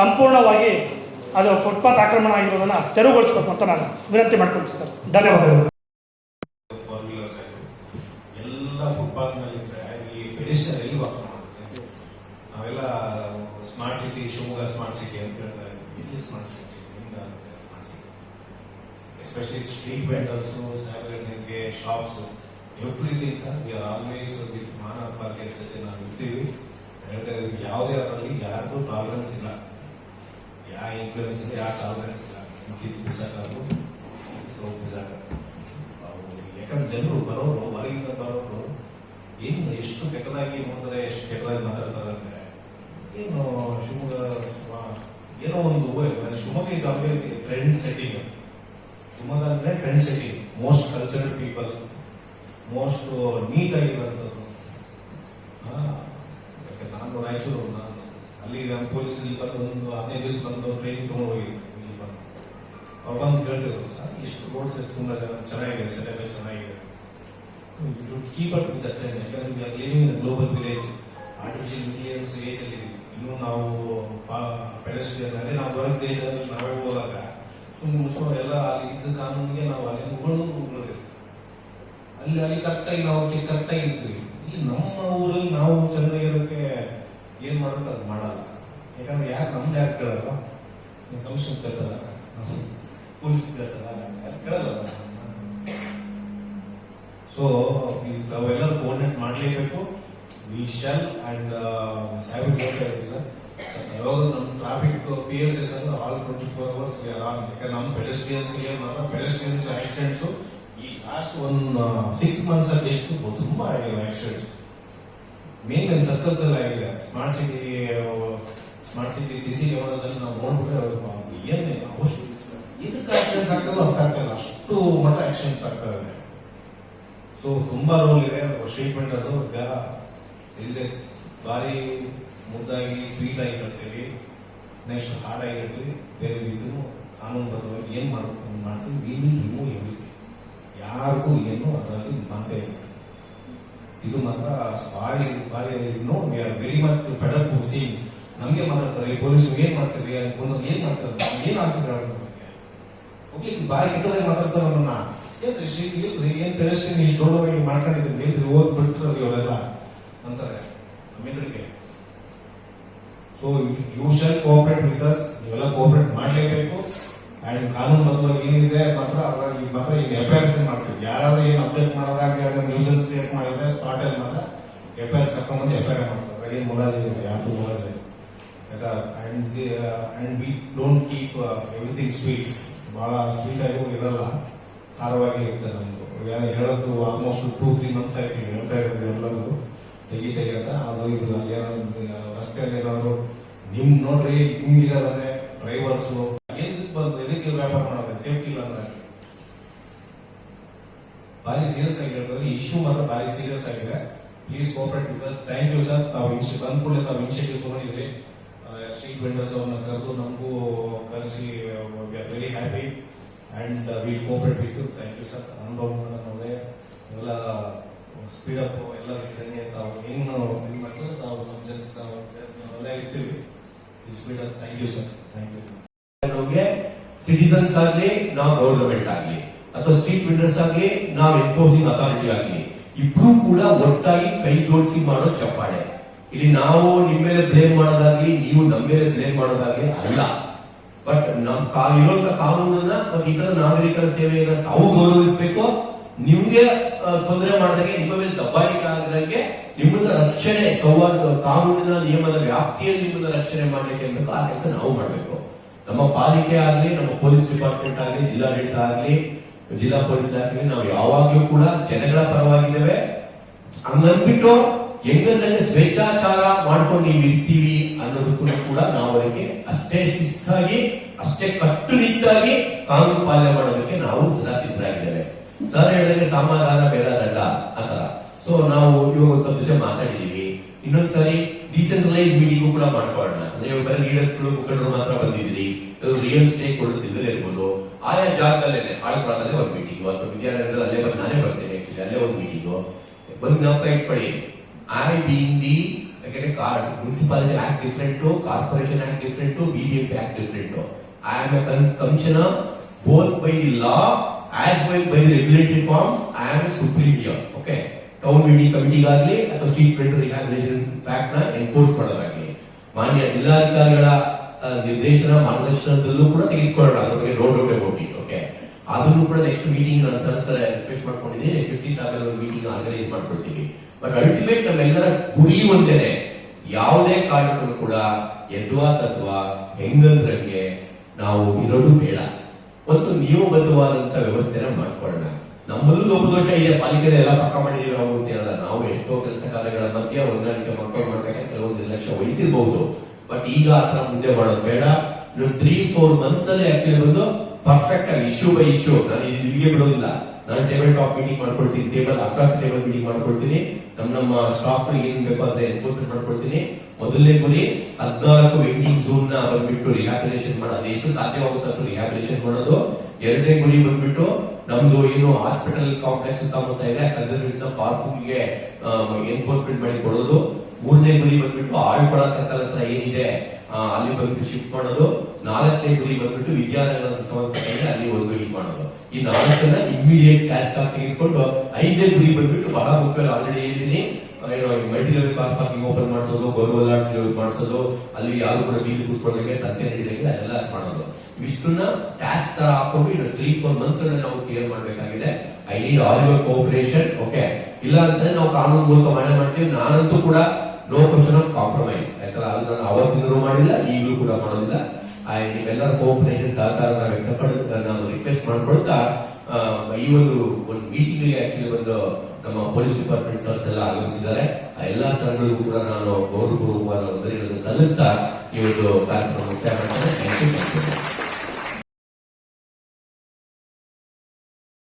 ಸಂಪೂರ್ಣವಾಗಿ ಅದು ಫುಟ್ಪಾತ್ ಆಕ್ರಮಣ ಆಗಿರೋದನ್ನು ತೆರವುಗೊಳಿಸ್ಬೇಕು ಅಂತ ನಾನು ವಿನಂತಿ ಮಾಡ್ಕೊಳ್ತೀನಿ ಸರ್. ಧನ್ಯವಾದಗಳು ಫೋರ್ ವೀಲರ್ಸ್ ಆಯಿತು ಎಲ್ಲ ಫುಟ್ಪಾತ್ ಮೇಲೆ ಇದ್ರೆ ಈ ಪೆಡಿಸ್ಟರ್ ಎಲ್ಲಿ ವಾಸ ಮಾಡುತ್ತೆ ನಾವೆಲ್ಲ smart city Shivamogga smart city ಅಂತ ಹೇಳ್ತಾರೆ ಎಲ್ಲಿ ಸ್ಮಾರ್ಟ್ ಸಿಟಿ ಹೆಂಗಾಗುತ್ತೆ ಸ್ಮಾರ್ಟ್ ಸಿಟಿ ವೆಂಡರ್ಸು ಸಾರ್ವಜನಿಕರಿಗೆ shops everything sir we are always with ಮಾನವ ಪಾರ್ಕೆಟ್ ಜೊತೆ ನಾವು ಇರ್ತೀವಿ ಹೇಳ್ತಾ ಯಾವುದೇ ಅದರಲ್ಲಿ ಯಾರಿಗೂ ಟಾಲರೆನ್ಸ್ ಇಲ್ಲ ಯಾವ ಇನ್ಫ್ಲೂಯೆನ್ಸ್ ಯಾವ ಟಾಲರೆನ್ಸ್ ಇಲ್ಲ ಇದು ಬಿಸಾಕೋದು ಅವ್ರು ಬಿಸಾಕೋದು ಯಾಕಂದ್ರೆ ಜನರು ಬರೋರು, ಹೊರಗಿಂದ ಬರೋರು, ಏನು ಎಷ್ಟು ಕೆಟ್ಟದಾಗಿ ನೋಡಿದ್ರೆ ಎಷ್ಟು ಕೆಟ್ಟದಾಗಿ ಮಾತಾಡ್ತಾರೆ ಅಂದ್ರೆ, ಏನು ಶಿವಮೊಗ್ಗ ಏನೋ ಒಂದು Shivamogga is always trend setting Shivamogga ಅಂದ್ರೆ trend city most cultured people most neat ಆಗಿರೋಂಥದ್ದು ನಾನು ರಾಯಚೂರು, ನಾನು ಅಲ್ಲಿ ನಮ್ಮ ಪೊಲೀಸ್ ಒಂದು ಹದಿನೈದು ದಿವಸ ಬಂದು ಟ್ರೈನಿಂಗ್ ತೊಗೊಂಡು ಹೋಗಿದ್ದೆ. ಇಲ್ಲಿ ಬಂದು. ಅವ್ರು ಬಂದು ಕೇಳ್ತಿದ್ರು, ಸರ್ ಎಷ್ಟು ರೋಡ್ಸ್ ಎಷ್ಟು ತುಂಬ ಚೆನ್ನಾಗಿದೆ ಸೆಟಪ್ ಚೆನ್ನಾಗಿದೆ. ಕೀಪ್ ಅಪ್ ವಿತ್ ಟ್ರೆಂಡ್ ಯಾಕಂದ್ರೆ living in global village artificial intelligence age ಅಲ್ಲಿ ಇನ್ನು ನಾವು ಪೆಡಸ್ಟ್ರಿಯನ್ ಅದೇ ನಾವು ಬರೋ ದೇಶದಲ್ಲಿ ನಾವೇ ಹೋದಾಗ ಎಲ್ಲ ಅಲ್ಲಿ ಇದ್ದ ಕಾನೂನಿಗೆ ನಾವು ಅಲ್ಲಿ ಉಗುಳೋದು ಉಗುಳೋದಿಲ್ಲ ಅಲ್ಲಿ ಅಲ್ಲಿ ಕರೆಕ್ಟಾಗಿ ನಾವು ಕರೆಕ್ಟಾಗಿ ಇರ್ತೀವಿ ಇಲ್ಲಿ ನಮ್ಮ ಊರಲ್ಲಿ ನಾವು ಚಂದ ಇರೋಕ್ಕೆ ಏನ್ ಮಾಡ್ಬೇಕು ಅದು ಮಾಡಲ್ಲ. ಯಾಕಂದ್ರೆ ಯಾಕೆ ನಮ್ದು ಯಾಕೆ ಕೇಳಲ್ಲ? ಕಮಿಷನ್ ಕೇಳ್ತದ ಪೊಲೀಸ್ ಕೇಳ್ತದ ಯಾರು ಕೇಳಲ್ಲ? ಸೊ ನಾವೆಲ್ಲ ಕೋಆರ್ಡಿನೇಟ್ ಮಾಡಲೇಬೇಕು. ವಿ ಶಲ್ ಅಂಡ್ ಸಾಹೇಬ್ ಹೇಳ್ತಾ ಇದ್ದೀವಿ ಸರ್ ಯಾವಾಗ ನಮ್ಮ ಟ್ರಾಫಿಕ್ ಪಿ ಎಸ್ ಎಸ್ ಅಂದ್ರೆ ಆಲ್ ಟ್ವೆಂಟಿ ಫೋರ್ ಅವರ್ಸ್ ಆರಾಮ್ ಯಾಕಂದ್ರೆ ನಮ್ಮ ಪೆಡೆಸ್ಟ್ರಿಯನ್ಸ್ಗೆ ಮಾತ್ರ ಪೆಡೆಸ್ಟ್ರಿಯನ್ಸ್ ಆಕ್ಸಿಡೆಂಟ್ಸ್ ಈ ಲಾಸ್ಟ್ ಒನ್ ಸಿಕ್ಸ್ ಮಂತ್ಸ್ ಅಲ್ಲಿ ಎಷ್ಟು ತುಂಬಾ ಆಗಿದೆ ಆಕ್ಸಿಡೆಂಟ್ಸ್ ಮೇನ್ ಮೇನ್ ಸರ್ಕಲ್ಸ್ ಎಲ್ಲ ಆಗಿದೆ. Smart city smart city C C ಕ್ಯಾಮರಾದಲ್ಲಿ ನಾವು ನೋಡ್ಬಿಟ್ಟು ಏನೇ ಅವಶ್ಯ ಇದಕ್ಕೆ ಆಕ್ಸಿಡೆಂಟ್ಸ್ ಆಗ್ತದೋ ಅಂತ ಆಗ್ತಲ್ಲ. ಅಷ್ಟು ಮಟ್ಟ ಆಕ್ಸಿಡೆಂಟ್ಸ್ ಇದೆ. ಸೊ ತುಂಬಾ ರೋಲ್ ಇದೆ. ಸ್ಟ್ರೀಟ್ ವೆಂಡರ್ಸ್ ಈಗ ಇದೆ ಭಾರಿ ಮುದ್ದಾಗಿ ಸ್ವೀಟ್ ಆಗಿ ಕಟ್ತೀವಿ. ನೆಕ್ಸ್ಟ್ ಹಾರ್ಡ್ ಆಗಿರ್ತೀವಿ ಬೇರೆ ರೀತಿಯೂ ಕಾನೂನುಬದ್ಧವಾಗಿ ಏನ್ ಮಾಡ್ಬೇಕು ಮಾಡ್ತೀವಿ. ವಿ ವಿಲ್ ರಿಮೂವ್ ಎವ್ರಿಥಿಂಗ್ ಯಾರಿಗೂ ಏನು ಅದರಲ್ಲಿ ಮಾತೇ ಇಲ್ಲ. ಇದು ಮಾತ್ರ ಭಾರಿ ಭಾರಿ no we are very much feeder ಸಿ ನಮಗೆ ಮಾತಾಡ್ತಾರೆ ಪೊಲೀಸ್ ಏನ್ ಮಾಡ್ತೀರಿ ಬಂದು ಏನು ಮಾಡ್ತಾರೆ ಏನು ಆನ್ಸರ್ ಓಕೆ ಭಾರಿ ಕೆಟ್ಟದಾಗಿ ಮಾತಾಡ್ತಾರೆ ನಮ್ಮನ್ನ ಏನ್ರಿ ಶ್ರೀ ಇಲ್ರಿ ಏನ್ ಪೆಡಸ್ಟ್ರಿಯನ್ ಇಷ್ಟು ದೊಡ್ಡದಾಗಿ ಮಾಡ್ಕೊಂಡಿದ್ದೀನಿ ಇಲ್ರಿ ಅವರೆಲ್ಲ ಬಿಟ್ರಲ್ಲಿ ಇವರೆಲ್ಲ ಅಂತಾರೆ. ನಮ್ಮೆದುರಿಗೆ. So you shall cooperate with us ನೀವೆಲ್ಲ ಕೋಆಪರೇಟ್ ಮಾಡಲೇಬೇಕು. ಅಂಡ್ ಕಾನೂನು ಬದ್ಧವಾಗಿ ಏನಿದೆ ಮಾತ್ರ ಈಗ ಎಫ್ ಐ ಆರ್ಸ್ ಮಾಡ್ತೀವಿ ಯಾರಾದ್ರೂ ಏನು ಅಬ್ಜೆಕ್ಟ್ ಮಾಡೋದಾಗ ನ್ಯೂಸನ್ಸ್ ಕ್ರಿಯೇಟ್ ಮಾಡಿದ್ರೆ ಸ್ಪಾಟ್ ಅಲ್ಲಿ ಮಾತ್ರ ಎಫ್ ಐ ಆರ್ಸ್ ಕರ್ಕೊಂಡ್ಬಂದು ಎಫ್ ಐ ಆರ್ ಮಾಡ್ತಾರೆ ಏನು ಮುಲಾಜಿಲ್ಲ ಯಾರು ಮುಲಾಜಿಲ್ಲ ಯಾಕ and and we don't keep everything sweet ಬಹಳ ಸ್ವೀಟ್ ಆಗಿ ಇರಲ್ಲ ಖಾರವಾಗಿ ಇರ್ತದೆ ನಮ್ದು ಯಾ- ಹೇಳೋದು ಆಲ್ಮೋಸ್ಟ್ ಟೂ ತ್ರೀ ಮಂತ್ಸ್ ಆಯ್ತು ಈಗ ಹೇಳ್ತಾ ಇರೋದು ಎಲ್ಲರಿಗೂ ತೆಗಿ ತೆಗಿ ಅಂತ ಅದು ಇದು ಅಲ್ಲಿ ಏನಾದ್ರು ರಸ್ತೆಯಲ್ಲಿ ಏನಾದ್ರು ನಿಮ್ ನೋಡ್ರಿ ಹಿಂಗಿದಾರೆ ಡ್ರೈವರ್ಸು ಏನ್ ಬಂದು ಎದಕ್ಕೆ ವ್ಯಾಪಾರ ಮಾಡೋದು ಸೇಫ್ಟಿ ಇಲ್ಲ ಅಂದ್ರೆ ಭಾರಿ ಸೀರಿಯಸ್ ಆಗಿ ಹೇಳ್ತಾರೆ ಇಶ್ಯೂ ಮಾತ್ರ ಭಾರಿ ಸೀರಿಯಸ್ ಆಗಿದೆ please cooperate with us thank you sir ತಾವು ಇನ್ಶಿ ಬಂದ ಕೂಡಲೇ ತಾವು ಇನಿಷಿಯೇಟಿವ್ ತಗೊಂಡಿದ್ರಿ ಸ್ಟ್ರೀಟ್ ವೆಂಡರ್ಸ್ ಅವ್ರನ್ನ ಕರೆದು ನಮಗೂ ಕರೆಸಿ very happy and we cooperate with you thank you sir ಅನುಭವ ನಮಗೆ ಎಲ್ಲ ಸ್ಪೀಡ್ ಅಪ್ ಎಲ್ಲ ಇದ್ದಂಗೆ ತಾವು ಏನು ಇದು ಮಾಡ್ತಾರೆ ತಾವು ನಮ್ಮ ಜನ ತಾವು ಎಲ್ಲ ಇರ್ತೀವಿ speed up thank you sir thank you ನಮಗೆ ಸಿಟಿಸನ್ಸ್ ಆಗಲಿ, ನಾವು ಗೌರ್ಮೆಂಟ್ ಆಗಲಿ, ಅಥವಾ ಸ್ಟ್ರೀಟ್ ವೆಂಡರ್ಸ್ ಆಗಲಿ, ನಾವು ಎನ್ಫೋರ್ಸಿಂಗ್ ಅಥಾರಿಟಿ ಆಗಲಿ, ಇಬ್ರು ಕೂಡ ಒಟ್ಟಾಗಿ ಕೈ ಜೋಡಿಸಿ ಮಾಡೋ ಚಪ್ಪಾಳೆ. ಇಲ್ಲಿ ನಾವು ನಿಮ್ಮ ಮೇಲೆ ಬ್ಲೇಮ್ ಮಾಡೋದಾಗ್ಲಿ, ನೀವು ನಮ್ಮ ಮೇಲೆ ಬ್ಲೇಮ್ ಮಾಡೋದಾಗ್ಲಿ ಅಲ್ಲ. ಬಟ್ ನಮ್ ಇರುವಂತ ಕಾನೂನನ್ನ ಮತ್ತೆ ಇತರ ನಾಗರಿಕರ ಸೇವೆಯನ್ನ ತಾವು ಗೌರವಿಸಬೇಕು. ನಿಮ್ಗೆ ತೊಂದರೆ ಮಾಡಿದಾಗೆ ನಿಮ್ಮ ಮೇಲೆ ದಬ್ಬಾಳಿಕೆ ಆಗದಂಗೆ ನಿಮ್ಮನ್ನ ರಕ್ಷಣೆ, ಸೌಹಾರ್ದ, ಕಾನೂನಿನ ನಿಯಮದ ವ್ಯಾಪ್ತಿಯಲ್ಲಿ ನಿಮ್ಮನ್ನ ರಕ್ಷಣೆ ಮಾಡ್ಲಿಕ್ಕೆ ಅಂತ ಕೆಲಸ ನಾವು ಮಾಡಬೇಕು. ನಮ್ಮ ಪಾಲಿಕೆ ಆಗ್ಲಿ, ನಮ್ಮ ಪೊಲೀಸ್ ಡಿಪಾರ್ಟ್ಮೆಂಟ್ ಆಗ್ಲಿ, ಜಿಲ್ಲಾಡಳಿತ ಆಗ್ಲಿ, ಜಿಲ್ಲಾ ಪೊಲೀಸ್ ಆಗ್ಲಿ ನಾವು ಯಾವಾಗ್ಲೂ ಕೂಡ ಜನಗಳ ಪರವಾಗಿದ್ದೇವೆ. ಹಂಗನ್ಬಿಟ್ಟು ಹೆಂಗಂದ್ರೆ ಸ್ವೇಚ್ಛಾಚಾರ ಮಾಡ್ಕೊಂಡು ನೀವು ಇರ್ತೀವಿ ಅನ್ನೋದಕ್ಕೂ ಕೂಡ ನಾವು ಅವರಿಗೆ ಅಷ್ಟೇ ಶಿಸ್ತಾಗಿ, ಅಷ್ಟೇ ಕಟ್ಟುನಿಟ್ಟಾಗಿ ಕಾನೂನು ಪಾಲನೆ ಮಾಡೋದಕ್ಕೆ ನಾವು ಸದಾ ಸಿದ್ಧರಾಗಿದ್ದೇವೆ ಸರ್ ಹೇಳಿದ್ರೆ ಸಮಾಧಾನ ಬೇಡದಲ್ಲ ಆತರ ಸೊ ನಾವು ಇವಾಗ ತಮ್ಮ ಜೊತೆ ಮಾತಾಡಿದೀವಿ ಇನ್ನೊಂದ್ಸರಿ ಡಿಸೆಂಟ್ರಲೈಸ್ ಮೀಟಿಂಗ್ ಕೂಡ ಮಾಡ್ಕೊಳ್ಳೋಣ. ನೀವು ಬರೀ ಲೀಡರ್ಸ್ಗಳು, ಮುಖಂಡರು ಮಾತ್ರ ಬಂದಿದ್ರಿ ರಿಯಲ್ ಸ್ಟೇಕ್ ಹೋಲ್ಡರ್ಸ್ ಇಲ್ಲದೆ ಇರ್ಬೋದು. ಆಯಾ ಜಾಗದಲ್ಲೇ ಆಳ್ಕೊಳದಲ್ಲೇ ಒಂದು ಮೀಟಿಂಗ್ ಅಥವಾ ವಿದ್ಯಾಲಯದಲ್ಲಿ ಅಲ್ಲೇ ಬಂದು ನಾನೇ ಬರ್ತೇನೆ. ಅಲ್ಲೇ ಒಂದು ಮೀಟಿಂಗು ಬಂದು ಜ್ಞಾಪಕ ಇಟ್ಕೊಳ್ಳಿ. ಐ ಬೀಂಗ್ ದಿ ಯಾಕಂದ್ರೆ card municipality act different corporation act different BBMP act different I am a commissioner both by the law as well by the regulatory forms I am supreme here okay town meeting ಕಮಿಟಿಗಾಗ್ಲಿ ಅಥವಾ chief vendor rehabilitation ಫ್ಯಾಕ್ಟ್ನ enforce ಮಾಡೋದಾಗಲಿ. ಮಾನ್ಯ ಜಿಲ್ಲಾಧಿಕಾರಿಗಳ ನಿರ್ದೇಶನ, ಮಾರ್ಗದರ್ಶನದಲ್ಲೂ ಕೂಡ ತೆಗೆದುಕೊಳ್ಳೋಣ. ಅದ್ರ ಬಗ್ಗೆ ನೋ ಡೌಟ್ ಓಕೆ ಅದನ್ನು ಕೂಡ ನೆಕ್ಸ್ಟ್ ಮೀಟಿಂಗ್ ನಾನು ಸರ್ ರಿಕ್ವೆಸ್ಟ್ ಮಾಡ್ಕೊಂಡಿದ್ದೀನಿ. ಫಿಫ್ಟೀನ್ ಆಗಲ್ಲ ಮೀಟಿಂಗ್ ಆರ್ಗನೈಸ್ ಮಾಡ್ಕೊಳ್ತೀವಿ ಬಟ್ ಅಲ್ಟಿಮೇಟ್ ನಮ್ಮೆಲ್ಲರ ಗುರಿ ಒಂದೇನೆ ಯಾವುದೇ ಕಾರಣಕ್ಕೂ ಕೂಡ ಎದ್ವಾ ತತ್ವ ಹೆಂಗಂದ್ರಂಗೆ ನಾವು ಇರೋದು ಬೇಡ. ಒಂದು ನಿಯಮಬದ್ಧವಾದಂತ ವ್ಯವಸ್ಥೆನ ಮಾಡ್ಕೊಳ್ಳೋಣ. ನಮ್ಮಲ್ಲೂ ದೋಷ ಇದೆ. ಪಾಲಿಕೆ ಎಲ್ಲ ಪಕ್ಕ ಮಾಡಿದೀವಿ ನಾವು ಅಂತ ಹೇಳಲ್ಲ. ನಾವು ಎಷ್ಟೋ ಕೆಲಸ ಕಾರ್ಯಗಳ ಮಧ್ಯೆ ಹೊಂದಾಣಿಕೆ ಮಕ್ಕಳು ಮಾಡ್ಬೇಕಾದ್ರೆ ಕೆಲವೊಂದು ನಿರ್ಲಕ್ಷ್ಯ ವಹಿಸಿರ್ಬಹುದು ಬಟ್ ಈಗ ಆತರ ಮುಂದೆ ಮಾಡೋದು ಬೇಡ. ತ್ರೀ ಫೋರ್ ಮಂತ್ಸ್ ಅಲ್ಲಿ ಆಕ್ಚುಲಿ ಬಂದು ಪರ್ಫೆಕ್ಟ್ ಆಗಿ ಇಶ್ಯೂ ಬೈ ಇಶ್ಯೂ ನಾನು ಇಲ್ಲಿಗೆ ಬಿಡೋದಿಲ್ಲ. ನಾನು ಟೇಬಲ್ ಟಾಪ್ ಮೀಟಿಂಗ್ ಮಾಡ್ಕೊಳ್ತೀನಿ ಟೇಬಲ್ ಅಕ್ರಾಸ್ ಟೇಬಲ್ ಮೀಟಿಂಗ್ ಮಾಡ್ಕೊಳ್ತೀನಿ. ನಮ್ಮ ನಮ್ಮ ಸ್ಟಾಫ್ ಏನ್ ಬೇಕು ಅದೇ ಎನ್ಫೋರ್ಸ್ಮೆಂಟ್ ಮಾಡ್ಕೊಳ್ತೀನಿ. ಮೊದಲನೇ ಗುರಿ ಹದಿನಾಲ್ಕು ವೆಂಡಿಂಗ್ ಝೋನ್ನ ಬಂದ್ಬಿಟ್ಟು ರಿಹಾಬಿಲೇಷನ್ ಮಾಡೋದು. ಎಷ್ಟು ಸಾಧ್ಯವಾಗುತ್ತೆ ಅಷ್ಟು ರಿಹಾಬಿಲೇಷನ್ ಮಾಡೋದು. ಎರಡನೇ ಗುರಿ ಬಂದ್ಬಿಟ್ಟು ನಮ್ದು ಏನು ಹಾಸ್ಪಿಟಲ್ ಕಾಂಪ್ಲೆಕ್ಸ್ ಸುತ್ತಮುತ್ತ ಇದೆ ಕನ್ಸರ್ವೇಷನ್ ಪಾರ್ಕಿಂಗ್ಗೆ ಎನ್ಫೋರ್ಸ್ಮೆಂಟ್ ಮಾಡಿ ಕೊಡೋದು. ಮೂರನೇ ಗುರಿ ಬಂದ್ಬಿಟ್ಟು ಆಳ್ಪಡ ಸರ್ಕಲ್ ಹತ್ರ ಏನಿದೆ ಅಲ್ಲಿ ಬಂದ್ಬಿಟ್ಟು ಶಿಫ್ಟ್ ಮಾಡೋದು. ನಾಲ್ಕನೇ ಗುರಿ ಬಂದ್ಬಿಟ್ಟು ವಿದ್ಯಾನಗರ ಸಂಬಂಧಪಟ್ಟಂಗೆ ಅಲ್ಲಿ ಒಂದು ಇದು ಮಾಡೋದು. ಈ ನಾಲ್ಕನ್ನ ಇಮಿಡಿಯೇಟ್ ಕ್ಯಾಶ್ ಆಗಿ ತೆಗೆದುಕೊಂಡು ಐದೇ ಗುರಿ ಬಂದ್ಬಿಟ್ಟು ಬಹಳ ಮುಖ್ಯ ಆಲ್ರೆಡಿ ಹೇಳಿದೀನಿ. ಏನೋ multi level car parking open ಮಾಡಿಸೋದು ಗೌರವ ಲಾಡ್ಜ್ ಮಾಡಿಸೋದು, ಅಲ್ಲಿ ಯಾರು ಕೂಡ ಬೀದಿ ಕೂತ್ಕೊಂಡಂಗೆ ಸಂತೆ ನಡೀದಂಗೆ ಅದೆಲ್ಲ ಮಾಡೋದು. ಇಷ್ಟನ್ನ ಟಾಸ್ಕ್ ತರ ಹಾಕೊಂಡು ಇನ್ನು ತ್ರೀ ಫೋರ್ ಮಂತ್ಸ್ ನಾವು ಕ್ಲಿಯರ್ ಮಾಡಬೇಕಾಗಿದೆ. I need all your cooperation okay ಇಲ್ಲ ಅಂತಂದ್ರೆ ನಾವು ಕಾನೂನು ಮೂಲಕ ಮನೆ ಮಾಡ್ತೀವಿ. ನಾನಂತೂ ಕೂಡ ನೋ ಕ್ವಶನ್ ಆಫ್ ಕಾಂಪ್ರಮೈಸ್ ಯಾಕಂದ್ರೆ ಅದು ನಾನು ಅವತ್ತಿಂದಲೂ ಮಾಡಿಲ್ಲ, ಈಗಲೂ ಕೂಡ ಮಾಡೋದಿಲ್ಲ. ಆ ನೀವೆಲ್ಲರ ಕೋಪರೇಷನ್ ಸಹಕಾರನ ವ್ಯಕ್ತಪಡ ನಾನು ರಿಕ್ವೆಸ್ಟ್ ಮಾಡ್ಕೊಳ್ತಾ ಈ ಒಂದು ಒಂದು ಮೀಟಿಂಗ್ ಆಕ್ಚುಲಿ ಒಂದು ನಮ್ಮ ಪೊಲೀಸ್ ಡಿಪಾರ್ಟ್ಮೆಂಟ್ ಸರ್ಸ್ ಎಲ್ಲ ಆಗಮಿಸಿದ್ದಾರೆ. ಆ ಎಲ್ಲಾ ಸರ್ಗಳಿಗೂ ಕೂಡ ನಾನು ಗೌರವಪೂರ್ವಕವಾದ ಸಲ್ಲಿಸ್ತಾ ಈ ಒಂದು ಕಾರ್ಯಕ್ರಮ ಮುಕ್ತಾಯ ಮಾಡ್ತಾ